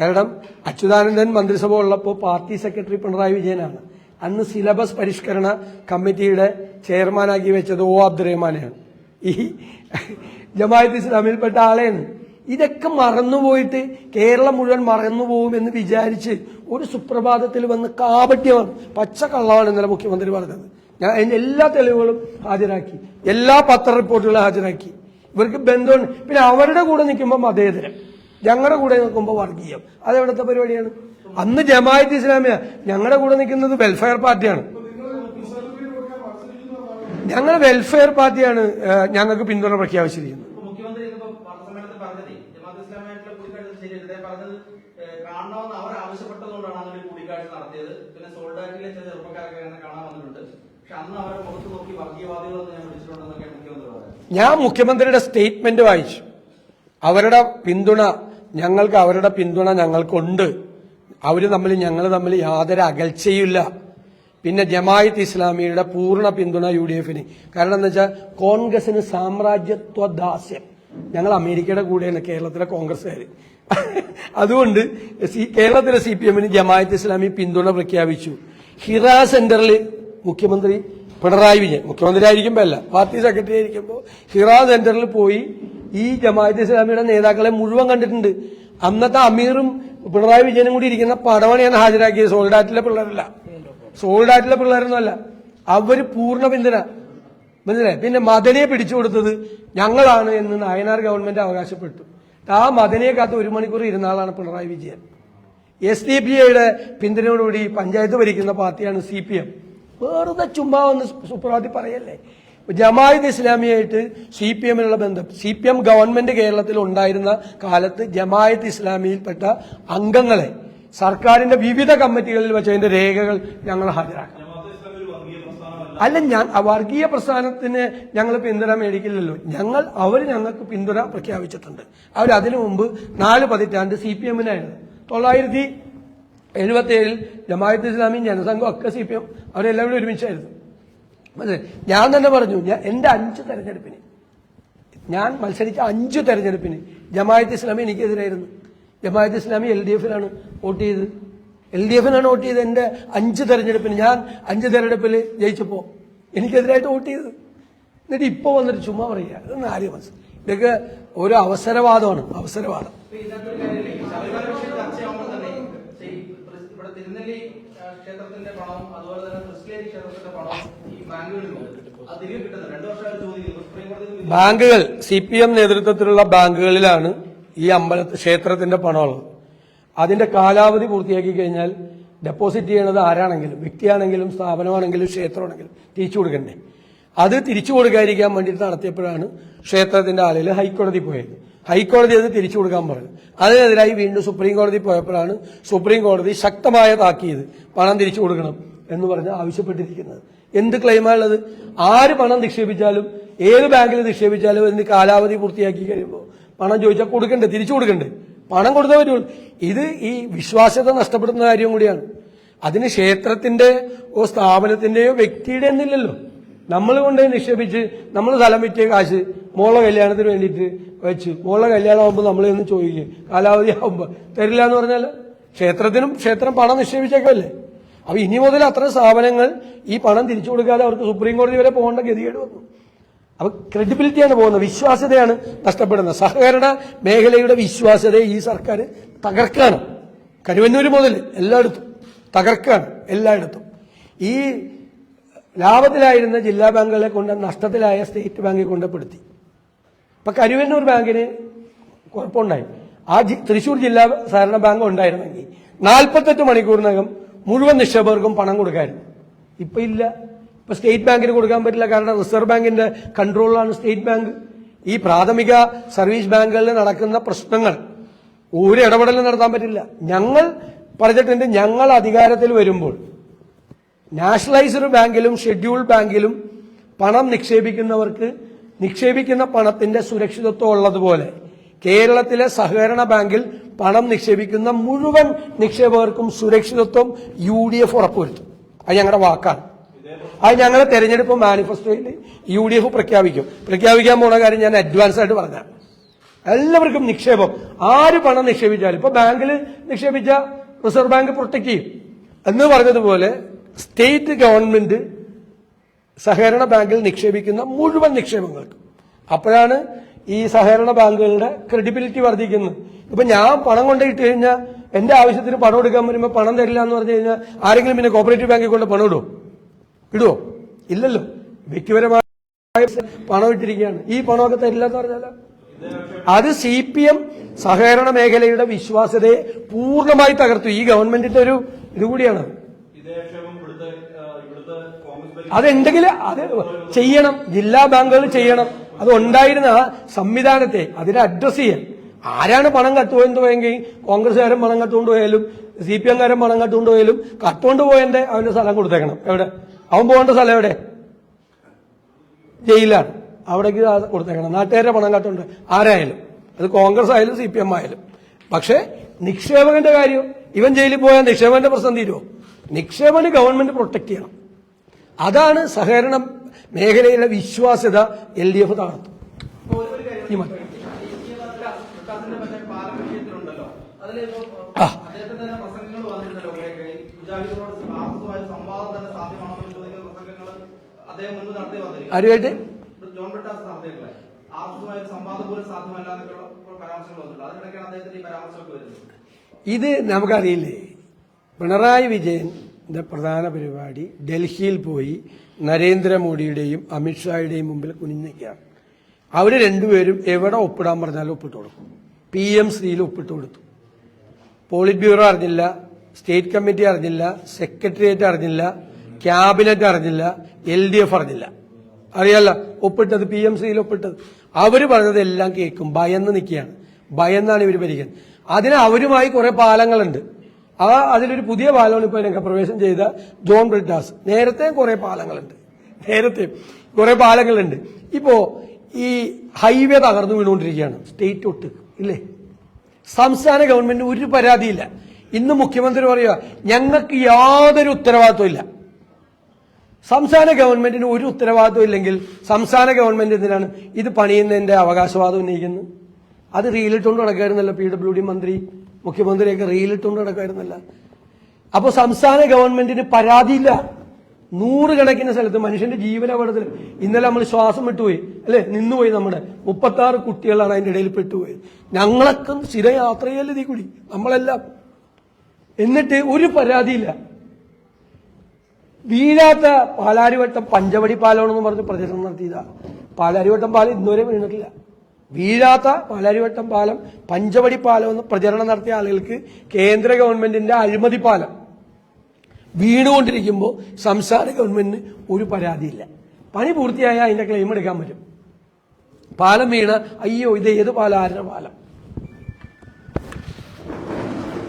കാരണം അച്യുതാനന്ദൻ മന്ത്രിസഭ ഉള്ളപ്പോൾ പാർട്ടി സെക്രട്ടറി പിണറായി വിജയനാണ്. അന്ന് സിലബസ് പരിഷ്കരണ കമ്മിറ്റിയുടെ ചെയർമാനാക്കി വെച്ചത് ഒ അബ്ദുറഹ്മാനെയാണ്. ഈ ജമായത്ത് ഇസ്ലാമിൽപ്പെട്ട ആളെയാണ്. ഇതൊക്കെ മറന്നുപോയിട്ട് കേരളം മുഴുവൻ മറന്നുപോകുമെന്ന് വിചാരിച്ച് ഒരു സുപ്രഭാതത്തിൽ വന്ന് കാപട്യമാണ് പച്ച കള്ളമാണ് ഇന്നലെ മുഖ്യമന്ത്രി പറഞ്ഞത്. ഞാൻ അതിന്റെ എല്ലാ തെളിവുകളും ഹാജരാക്കി. എല്ലാ പത്ര റിപ്പോർട്ടുകളും ഹാജരാക്കി. ഇവർക്ക് ബന്ധമുണ്ട്. പിന്നെ അവരുടെ കൂടെ നിൽക്കുമ്പോൾ മതേതരം. ഞങ്ങളുടെ കൂടെ നിൽക്കുമ്പോൾ വർഗീയം അതെവിടുത്തെ പരിപാടിയാണ്? അന്ന് ജമായത്ത് ഇസ്ലാമിയ. ഞങ്ങളുടെ കൂടെ നിൽക്കുന്നത് വെൽഫെയർ പാർട്ടിയാണ് ഞങ്ങൾ വെൽഫെയർ പാർട്ടിയാണ് ഞങ്ങൾക്ക് പിന്തുണ പ്രഖ്യാപിച്ചിരിക്കുന്നത്. കാണണമെന്ന് അവർ ആവശ്യപ്പെട്ടതുകൊണ്ടാണ് അങ്ങനെ ഒരു കൂടിക്കാഴ്ച നടത്തിയത്. പിന്നെ ചില ചെറുപ്പക്കാരൊക്കെ അങ്ങനെ കാണാൻ വന്നിട്ടുണ്ട്. പക്ഷെ അന്ന് അവരെ മുഖത്ത് നോക്കി വർഗീയവാദികളെന്ന് ഞാൻ വിളിച്ചിട്ടുണ്ടെന്നൊക്കെ മുഖ്യമന്ത്രി ഞാൻ മുഖ്യമന്ത്രിയുടെ സ്റ്റേറ്റ്മെന്റ് വായിച്ചു. അവരുടെ പിന്തുണ ഞങ്ങൾക്ക് അവരുടെ പിന്തുണ ഞങ്ങൾക്കുണ്ട്. അവർ തമ്മിൽ ഞങ്ങൾ തമ്മിൽ യാതൊരു അകൽച്ചയുമില്ല. പിന്നെ ജമായത്ത് ഇസ്ലാമിയുടെ പൂർണ പിന്തുണ യു ഡി എഫിന് കാരണം എന്താ വെച്ചാൽ കോൺഗ്രസിന് സാമ്രാജ്യത്വ ദാസ്യം. ഞങ്ങൾ അമേരിക്കയുടെ കൂടെയാണ് കേരളത്തിലെ കോൺഗ്രസ്സുകാർ അതുകൊണ്ട് കേരളത്തിലെ സി പി എമ്മിന് ജമായത്ത് ഇസ്ലാമി പിന്തുണ പ്രഖ്യാപിച്ചു. ഹിറ സെന്ററിൽ മുഖ്യമന്ത്രി പിണറായി വിജയൻ മുഖ്യമന്ത്രി ആയിരിക്കുമ്പോൾ അല്ല പാർട്ടി സെക്രട്ടറി ആയിരിക്കുമ്പോൾ ഹിറ സെന്ററിൽ പോയി ഈ ജമാഅത്ത് ഇസ്ലാമിയുടെ നേതാക്കളെ മുഴുവൻ കണ്ടിട്ടുണ്ട്. അന്നത്തെ അമീറും പിണറായി വിജയനും കൂടി ഇരിക്കുന്ന പടവണിയാണ് ഹാജരാക്കിയത് സോൾഡാറ്റിലെ പിള്ളേരല്ല. സോൾഡാറ്റിലെ പിള്ളേരൊന്നുമല്ല അവർ പൂർണ പിന്തുണ. മനസ്സിലായി? പിന്നെ മദനയെ പിടിച്ചു കൊടുത്തത് ഞങ്ങളാണ് എന്ന് നായനാർ ഗവൺമെന്റ് അവകാശപ്പെട്ടു. ആ മദനയെ കാത്ത് ഒരു മണിക്കൂർ ഇരുന്ന ആളാണ് Pinarayi Vijayan. S D P ഐയുടെ പിന്തുണയോടുകൂടി പഞ്ചായത്ത് ഭരിക്കുന്ന പാർട്ടിയാണ് സി പി എം വെറുതെ ചുമ്മാ ഒന്ന് സുപ്രഭാതി പറയല്ലേ? ജമായത്ത് ഇസ്ലാമിയായിട്ട് സി പി എമ്മിനുള്ള ബന്ധം. സി പി എം ഗവൺമെന്റ് കേരളത്തിൽ ഉണ്ടായിരുന്ന കാലത്ത് ജമായത്ത് ഇസ്ലാമിയിൽപ്പെട്ട അംഗങ്ങളെ സർക്കാരിന്റെ വിവിധ കമ്മിറ്റികളിൽ വെച്ച് അതിന്റെ രേഖകൾ ഞങ്ങൾ ഹാജരാക്കും അല്ല ഞാൻ വർഗീയ പ്രസ്ഥാനത്തിന് ഞങ്ങൾ പിന്തുണ മേടിക്കില്ലല്ലോ. ഞങ്ങൾ അവർ ഞങ്ങൾക്ക് പിന്തുണ പ്രഖ്യാപിച്ചിട്ടുണ്ട്. അവർ അതിനു മുമ്പ് നാല് പതിറ്റാണ്ട് സി പി എമ്മിനായിരുന്നു. തൊള്ളായിരത്തി എഴുപത്തി ഏഴിൽ ജമായത്ത് ഇസ്ലാമി ജനസംഘം ഒക്കെ സി പി എം അവരെല്ലാവരും ഒരുമിച്ചായിരുന്നു. ഞാൻ തന്നെ പറഞ്ഞു ഞാൻ എന്റെ അഞ്ച് തെരഞ്ഞെടുപ്പിന് ഞാൻ മത്സരിച്ച അഞ്ച് തെരഞ്ഞെടുപ്പിന് ജമായത്ത് ഇസ്ലാമി എനിക്കെതിരായിരുന്നു. ജമായത്ത് ഇസ്ലാമി എൽ ഡി എഫിലാണ് വോട്ട് ചെയ്തത്. എൽ ഡി എഫിനാണ് വോട്ട് ചെയ്തത്. എന്റെ അഞ്ച് തെരഞ്ഞെടുപ്പിന് ഞാൻ അഞ്ച് തെരഞ്ഞെടുപ്പിൽ ജയിച്ചപ്പോ എനിക്കെതിരായിട്ട് വോട്ട് ചെയ്തത്. എന്നിട്ട് ഇപ്പൊ വന്നിട്ട് ചുമ്മാ പറയുക ഇതൊന്നും ആരും മനസ്സിലായി ഇതൊക്കെ ഒരു അവസരവാദമാണ് അവസരവാദം. ക്ഷേത്രത്തിന്റെ ഇതിനകത്തൊരു ബാങ്കുകൾ സി പി എം നേതൃത്വത്തിലുള്ള ബാങ്കുകളിലാണ് ഈ അമ്പല ക്ഷേത്രത്തിന്റെ പണമുള്ളത്. അതിന്റെ കാലാവധി പൂർത്തിയാക്കി കഴിഞ്ഞാൽ ഡെപ്പോസിറ്റ് ചെയ്യണത് ആരാണെങ്കിലും വ്യക്തിയാണെങ്കിലും സ്ഥാപനമാണെങ്കിലും ക്ഷേത്രമാണെങ്കിലും തിരിച്ചു കൊടുക്കണ്ടേ? അത് തിരിച്ചു കൊടുക്കാതിരിക്കാൻ വേണ്ടിയിട്ട് നടത്തിയപ്പോഴാണ് ക്ഷേത്രത്തിന്റെ ആളുകൾ ഹൈക്കോടതി പോയത്. ഹൈക്കോടതി അത് തിരിച്ചു കൊടുക്കാൻ പറഞ്ഞു അതിനെതിരായി വീണ്ടും സുപ്രീം കോടതി പോയപ്പോഴാണ് സുപ്രീം കോടതി ശക്തമായ താക്കീത് പണം തിരിച്ചു കൊടുക്കണം എന്ന് പറഞ്ഞ് ആവശ്യപ്പെട്ടിരിക്കുന്നത്. എന്ത് ക്ലെയിമാണുള്ളത്? ആര് പണം നിക്ഷേപിച്ചാലും ഏത് ബാങ്കിൽ നിക്ഷേപിച്ചാലും അതിന് കാലാവധി പൂർത്തിയാക്കി കഴിയുമ്പോൾ പണം ചോദിച്ചാൽ കൊടുക്കണ്ടേ? തിരിച്ചു കൊടുക്കണ്ടേ? പണം കൊടുത്തേ പറ്റുള്ളൂ. ഇത് ഈ വിശ്വാസ്യത നഷ്ടപ്പെടുന്ന കാര്യം കൂടിയാണ്. അതിന് ക്ഷേത്രത്തിന്റെ ഓ സ്ഥാപനത്തിന്റെയോ വ്യക്തിയുടെ എന്നില്ലല്ലോ നമ്മൾ കൊണ്ട് നിക്ഷേപിച്ച് നമ്മൾ സ്ഥലം വിറ്റിയ കാശ് മോളെ കല്യാണത്തിന് വേണ്ടിയിട്ട് വെച്ച് മോളെ കല്യാണം ആകുമ്പോൾ നമ്മളെ ഒന്ന് ചോദിക്കും കാലാവധി ആകുമ്പോൾ തരില്ല എന്ന് പറഞ്ഞാൽ ക്ഷേത്രത്തിനും ക്ഷേത്രം പണം നിക്ഷേപിച്ചേക്കല്ലേ അപ്പൊ ഇനി മുതൽ അത്ര സ്ഥാപനങ്ങൾ ഈ പണം തിരിച്ചു കൊടുക്കാതെ അവർക്ക് സുപ്രീം കോടതി വരെ പോകേണ്ട ഗതികേട് വന്നു. അപ്പൊ ക്രെഡിബിലിറ്റിയാണ് പോകുന്നത്. വിശ്വാസ്യതയാണ് നഷ്ടപ്പെടുന്നത്. സഹകരണ മേഖലയുടെ വിശ്വാസ്യതയെ ഈ സർക്കാർ തകർക്കാണ്. കരുവന്നൂർ മുതൽ എല്ലായിടത്തും തകർക്കാണ്. എല്ലായിടത്തും. ഈ ലാഭത്തിലായിരുന്ന ജില്ലാ ബാങ്കുകളെ കൊണ്ട് നഷ്ടത്തിലായ സ്റ്റേറ്റ് ബാങ്കിൽ കൊണ്ടപ്പെടുത്തി. ഇപ്പൊ കരുവന്നൂർ ബാങ്കിന് കുഴപ്പമുണ്ടായി. ആ തൃശൂർ ജില്ലാ സഹകരണ ബാങ്ക് ഉണ്ടായിരുന്നെങ്കിൽ നാൽപ്പത്തെട്ട് മണിക്കൂറിനകം മുഴുവൻ നിക്ഷേപകർക്കും പണം കൊടുക്കായിരുന്നു. ഇപ്പൊ ഇല്ല. ഇപ്പൊ സ്റ്റേറ്റ് ബാങ്കിന് കൊടുക്കാൻ പറ്റില്ല. കാരണം റിസർവ് ബാങ്കിന്റെ കൺട്രോളിലാണ് സ്റ്റേറ്റ് ബാങ്ക്. ഈ പ്രാഥമിക സർവീസ് ബാങ്കുകളിൽ നടക്കുന്ന പ്രശ്നങ്ങൾ ഒരു ഇടപെടലും നടത്താൻ പറ്റില്ല. ഞങ്ങൾ പറഞ്ഞിട്ടുണ്ട് ഞങ്ങൾ അധികാരത്തിൽ വരുമ്പോൾ നാഷണലൈസ്ഡ് ബാങ്കിലും ഷെഡ്യൂൾ ബാങ്കിലും പണം നിക്ഷേപിക്കുന്നവർക്ക് നിക്ഷേപിക്കുന്ന പണത്തിന്റെ സുരക്ഷിതത്വം ഉള്ളതുപോലെ കേരളത്തിലെ സഹകരണ ബാങ്കിൽ പണം നിക്ഷേപിക്കുന്ന മുഴുവൻ നിക്ഷേപകർക്കും സുരക്ഷിതത്വം യു ഡി എഫ് ഉറപ്പുവരുത്തും. അത് ഞങ്ങളുടെ വാക്കാണ്. അത് ഞങ്ങളെ തെരഞ്ഞെടുപ്പ് മാനിഫെസ്റ്റോയിൽ യു ഡി എഫ് പ്രഖ്യാപിക്കും. പ്രഖ്യാപിക്കാൻ പോണ കാര്യം ഞാൻ അഡ്വാൻസ് ആയിട്ട് പറഞ്ഞാൽ എല്ലാവർക്കും നിക്ഷേപം. ആര് പണം നിക്ഷേപിച്ചാലും ഇപ്പൊ ബാങ്കിൽ നിക്ഷേപിച്ച റിസർവ് ബാങ്ക് പ്രൊട്ടക്ട് ചെയ്യും. എന്ന് പറഞ്ഞതുപോലെ സ്റ്റേറ്റ് ഗവൺമെന്റ് സഹകരണ ബാങ്കിൽ നിക്ഷേപിക്കുന്ന മുഴുവൻ നിക്ഷേപങ്ങൾക്കും. അപ്പോഴാണ് ഈ സഹകരണ ബാങ്കുകളുടെ ക്രെഡിബിലിറ്റി വർദ്ധിക്കുന്നു. ഇപ്പൊ ഞാൻ പണം കൊണ്ടിട്ട് കഴിഞ്ഞാൽ എന്റെ ആവശ്യത്തിന് പണം എടുക്കാൻ വരുമ്പോൾ പണം തരില്ല എന്ന് പറഞ്ഞു കഴിഞ്ഞാൽ ആരെങ്കിലും പിന്നെ കോപ്പറേറ്റീവ് ബാങ്കിൽ കൊണ്ട് പണം ഇടുമോ ഇടുവോ? ഇല്ലല്ലോ. വ്യക്തിപരമായ പണം ഇട്ടിരിക്കുകയാണ്. ഈ പണമൊക്കെ തരില്ല എന്ന് പറഞ്ഞാൽ അത് സി പി എം സഹകരണ മേഖലയുടെ വിശ്വാസ്യതയെ പൂർണമായി തകർത്തു. ഈ ഗവൺമെന്റിന്റെ ഒരു ഇതുകൂടിയാണ് അതെന്തെങ്കിലും അത് ചെയ്യണം. ജില്ലാ ബാങ്കുകൾ ചെയ്യണം. അത് ഉണ്ടായിരുന്ന സംവിധാനത്തെ അതിനെ അഡ്രസ് ചെയ്യാൻ. ആരാണ് പണം കത്തുപോയെന്ന് പോയെങ്കിൽ? കോൺഗ്രസ്സുകാരൻ പണം കത്തുകൊണ്ട് പോയാലും സി പി എംകാരൻ പണം കത്തുകൊണ്ട് പോയാലും കത്തുകൊണ്ട് പോയതിന്റെ അവന്റെ സ്ഥലം കൊടുത്തേക്കണം. എവിടെ? അവൻ പോകേണ്ട സ്ഥലം എവിടെ? ജയിലാണ് അവിടേക്ക് കൊടുത്തേക്കണം. നാട്ടുകാരെ പണം കത്തുകൊണ്ട് ആരായാലും. അത് കോൺഗ്രസ് ആയാലും സി പി എം ആയാലും. പക്ഷേ നിക്ഷേപകന്റെ കാര്യം ഇവൻ ജയിലിൽ പോയാൽ നിക്ഷേപകന്റെ പ്രശ്നം തീരുമോ നിക്ഷേപന് ഗവൺമെന്റ് പ്രൊട്ടക്ട് ചെയ്യണം. അതാണ് സഹകരണ മേഖലയിലെ വിശ്വാസ്യത എൽ ഡി എഫ് തകർത്തു ആരുമായിട്ട്? ഇത് നമുക്കറിയില്ലേ. പിണറായി വിജയന്റെ പ്രധാന പരിപാടി ഡൽഹിയിൽ പോയി നരേന്ദ്രമോദിയുടെയും അമിത്ഷായുടെയും മുമ്പിൽ കുനിഞ്ഞിരിക്കുകയാണ്. അവർ രണ്ടുപേരും എവിടെ ഒപ്പിടാൻ പറഞ്ഞാലും ഒപ്പിട്ട് കൊടുക്കും. പി എം ശ്രീയിൽ ഒപ്പിട്ട് കൊടുത്തു. പോളിറ്റ് ബ്യൂറോ അറിഞ്ഞില്ല സ്റ്റേറ്റ് കമ്മിറ്റി അറിഞ്ഞില്ല സെക്രട്ടേറിയറ്റ് അറിഞ്ഞില്ല ക്യാബിനറ്റ് അറിഞ്ഞില്ല എൽ ഡി എഫ് അറിഞ്ഞില്ല. അറിയാല്ല ഒപ്പിട്ടത് പി എം സിയിൽ ഒപ്പിട്ടത്. അവർ പറഞ്ഞതെല്ലാം കേൾക്കും ഭയന്ന് നിൽക്കുകയാണ്. ഭയന്നാണ് ഇവർ ഭരിക്കുന്നത്. അതിന് അവരുമായി കുറെ പാലങ്ങളുണ്ട്. ആ അതിലൊരു പുതിയ പാലമാണ് ഇപ്പോൾ രംഗപ്രവേശം ചെയ്ത ജോൺ ബ്രിട്ടാസ് നേരത്തെ കുറെ പാലങ്ങളുണ്ട്. നേരത്തെ കുറെ പാലങ്ങളുണ്ട്. ഇപ്പോ ഈ ഹൈവേ തകർന്നു വീണുകൊണ്ടിരിക്കുകയാണ്. സ്റ്റേറ്റ് ഒട്ട് ഇല്ലേ? സംസ്ഥാന ഗവൺമെന്റിന് ഒരു പരാതിയില്ല. ഇന്ന് മുഖ്യമന്ത്രി പറയുക ഞങ്ങൾക്ക് യാതൊരു ഉത്തരവാദിത്വം ഇല്ല. സംസ്ഥാന ഗവൺമെന്റിന് ഒരു ഉത്തരവാദിത്വം ഇല്ലെങ്കിൽ സംസ്ഥാന ഗവൺമെന്റ് എന്തിനാണ് ഇത് പണിയുന്നതിന്റെ അവകാശവാദം ഉന്നയിക്കുന്നത്? അത് റീലിട്ടുകൊണ്ട് നടക്കുകയായിരുന്നല്ലോ പി ഡബ്ല്യു ഡി മന്ത്രി. മുഖ്യമന്ത്രിയൊക്കെ റീലിട്ടുകൊണ്ട് നടക്കായിരുന്നല്ല അപ്പോൾ സംസ്ഥാന ഗവൺമെന്റിന് പരാതിയില്ല. നൂറുകണക്കിന് സ്ഥലത്ത് മനുഷ്യന്റെ ജീവനപകടത്തിൽ ഇന്നലെ നമ്മൾ ശ്വാസം വിട്ടുപോയി. അല്ലെ? നിന്നുപോയി നമ്മുടെ. മുപ്പത്തി ആറ് കുട്ടികളാണ് അതിന്റെ ഇടയിൽ പെട്ടുപോയത്. ഞങ്ങളൊക്കെ സ്ഥിര ഇതീ കൂടി. നമ്മളെല്ലാം. എന്നിട്ട് ഒരു പരാതിയില്ല. വീഴാത്ത പാലാരിവട്ടം പഞ്ചവടി പാലമാണെന്ന് പറഞ്ഞ് പ്രചരണം നടത്തിയതാണ് പാലാരിവട്ടം പാലം ഇന്നുവരെ വീണിട്ടില്ല. വീഴാത്ത പാലാരിവട്ടം പാലം പഞ്ചവടി പാലം എന്ന് പ്രചരണം നടത്തിയ ആളുകൾക്ക് കേന്ദ്ര ഗവൺമെന്റിന്റെ അഴിമതി പാലം. വീണുകൊണ്ടിരിക്കുമ്പോൾ സംസ്ഥാന ഗവൺമെന്റിന് ഒരു പരാതിയില്ല. പണി പൂർത്തിയായാൽ അതിന്റെ ക്ലെയിം എടുക്കാൻ പറ്റും. പാലം വീണ അയ്യോ ഇത് ഏത് പാലം? ആരുടെ പാലം?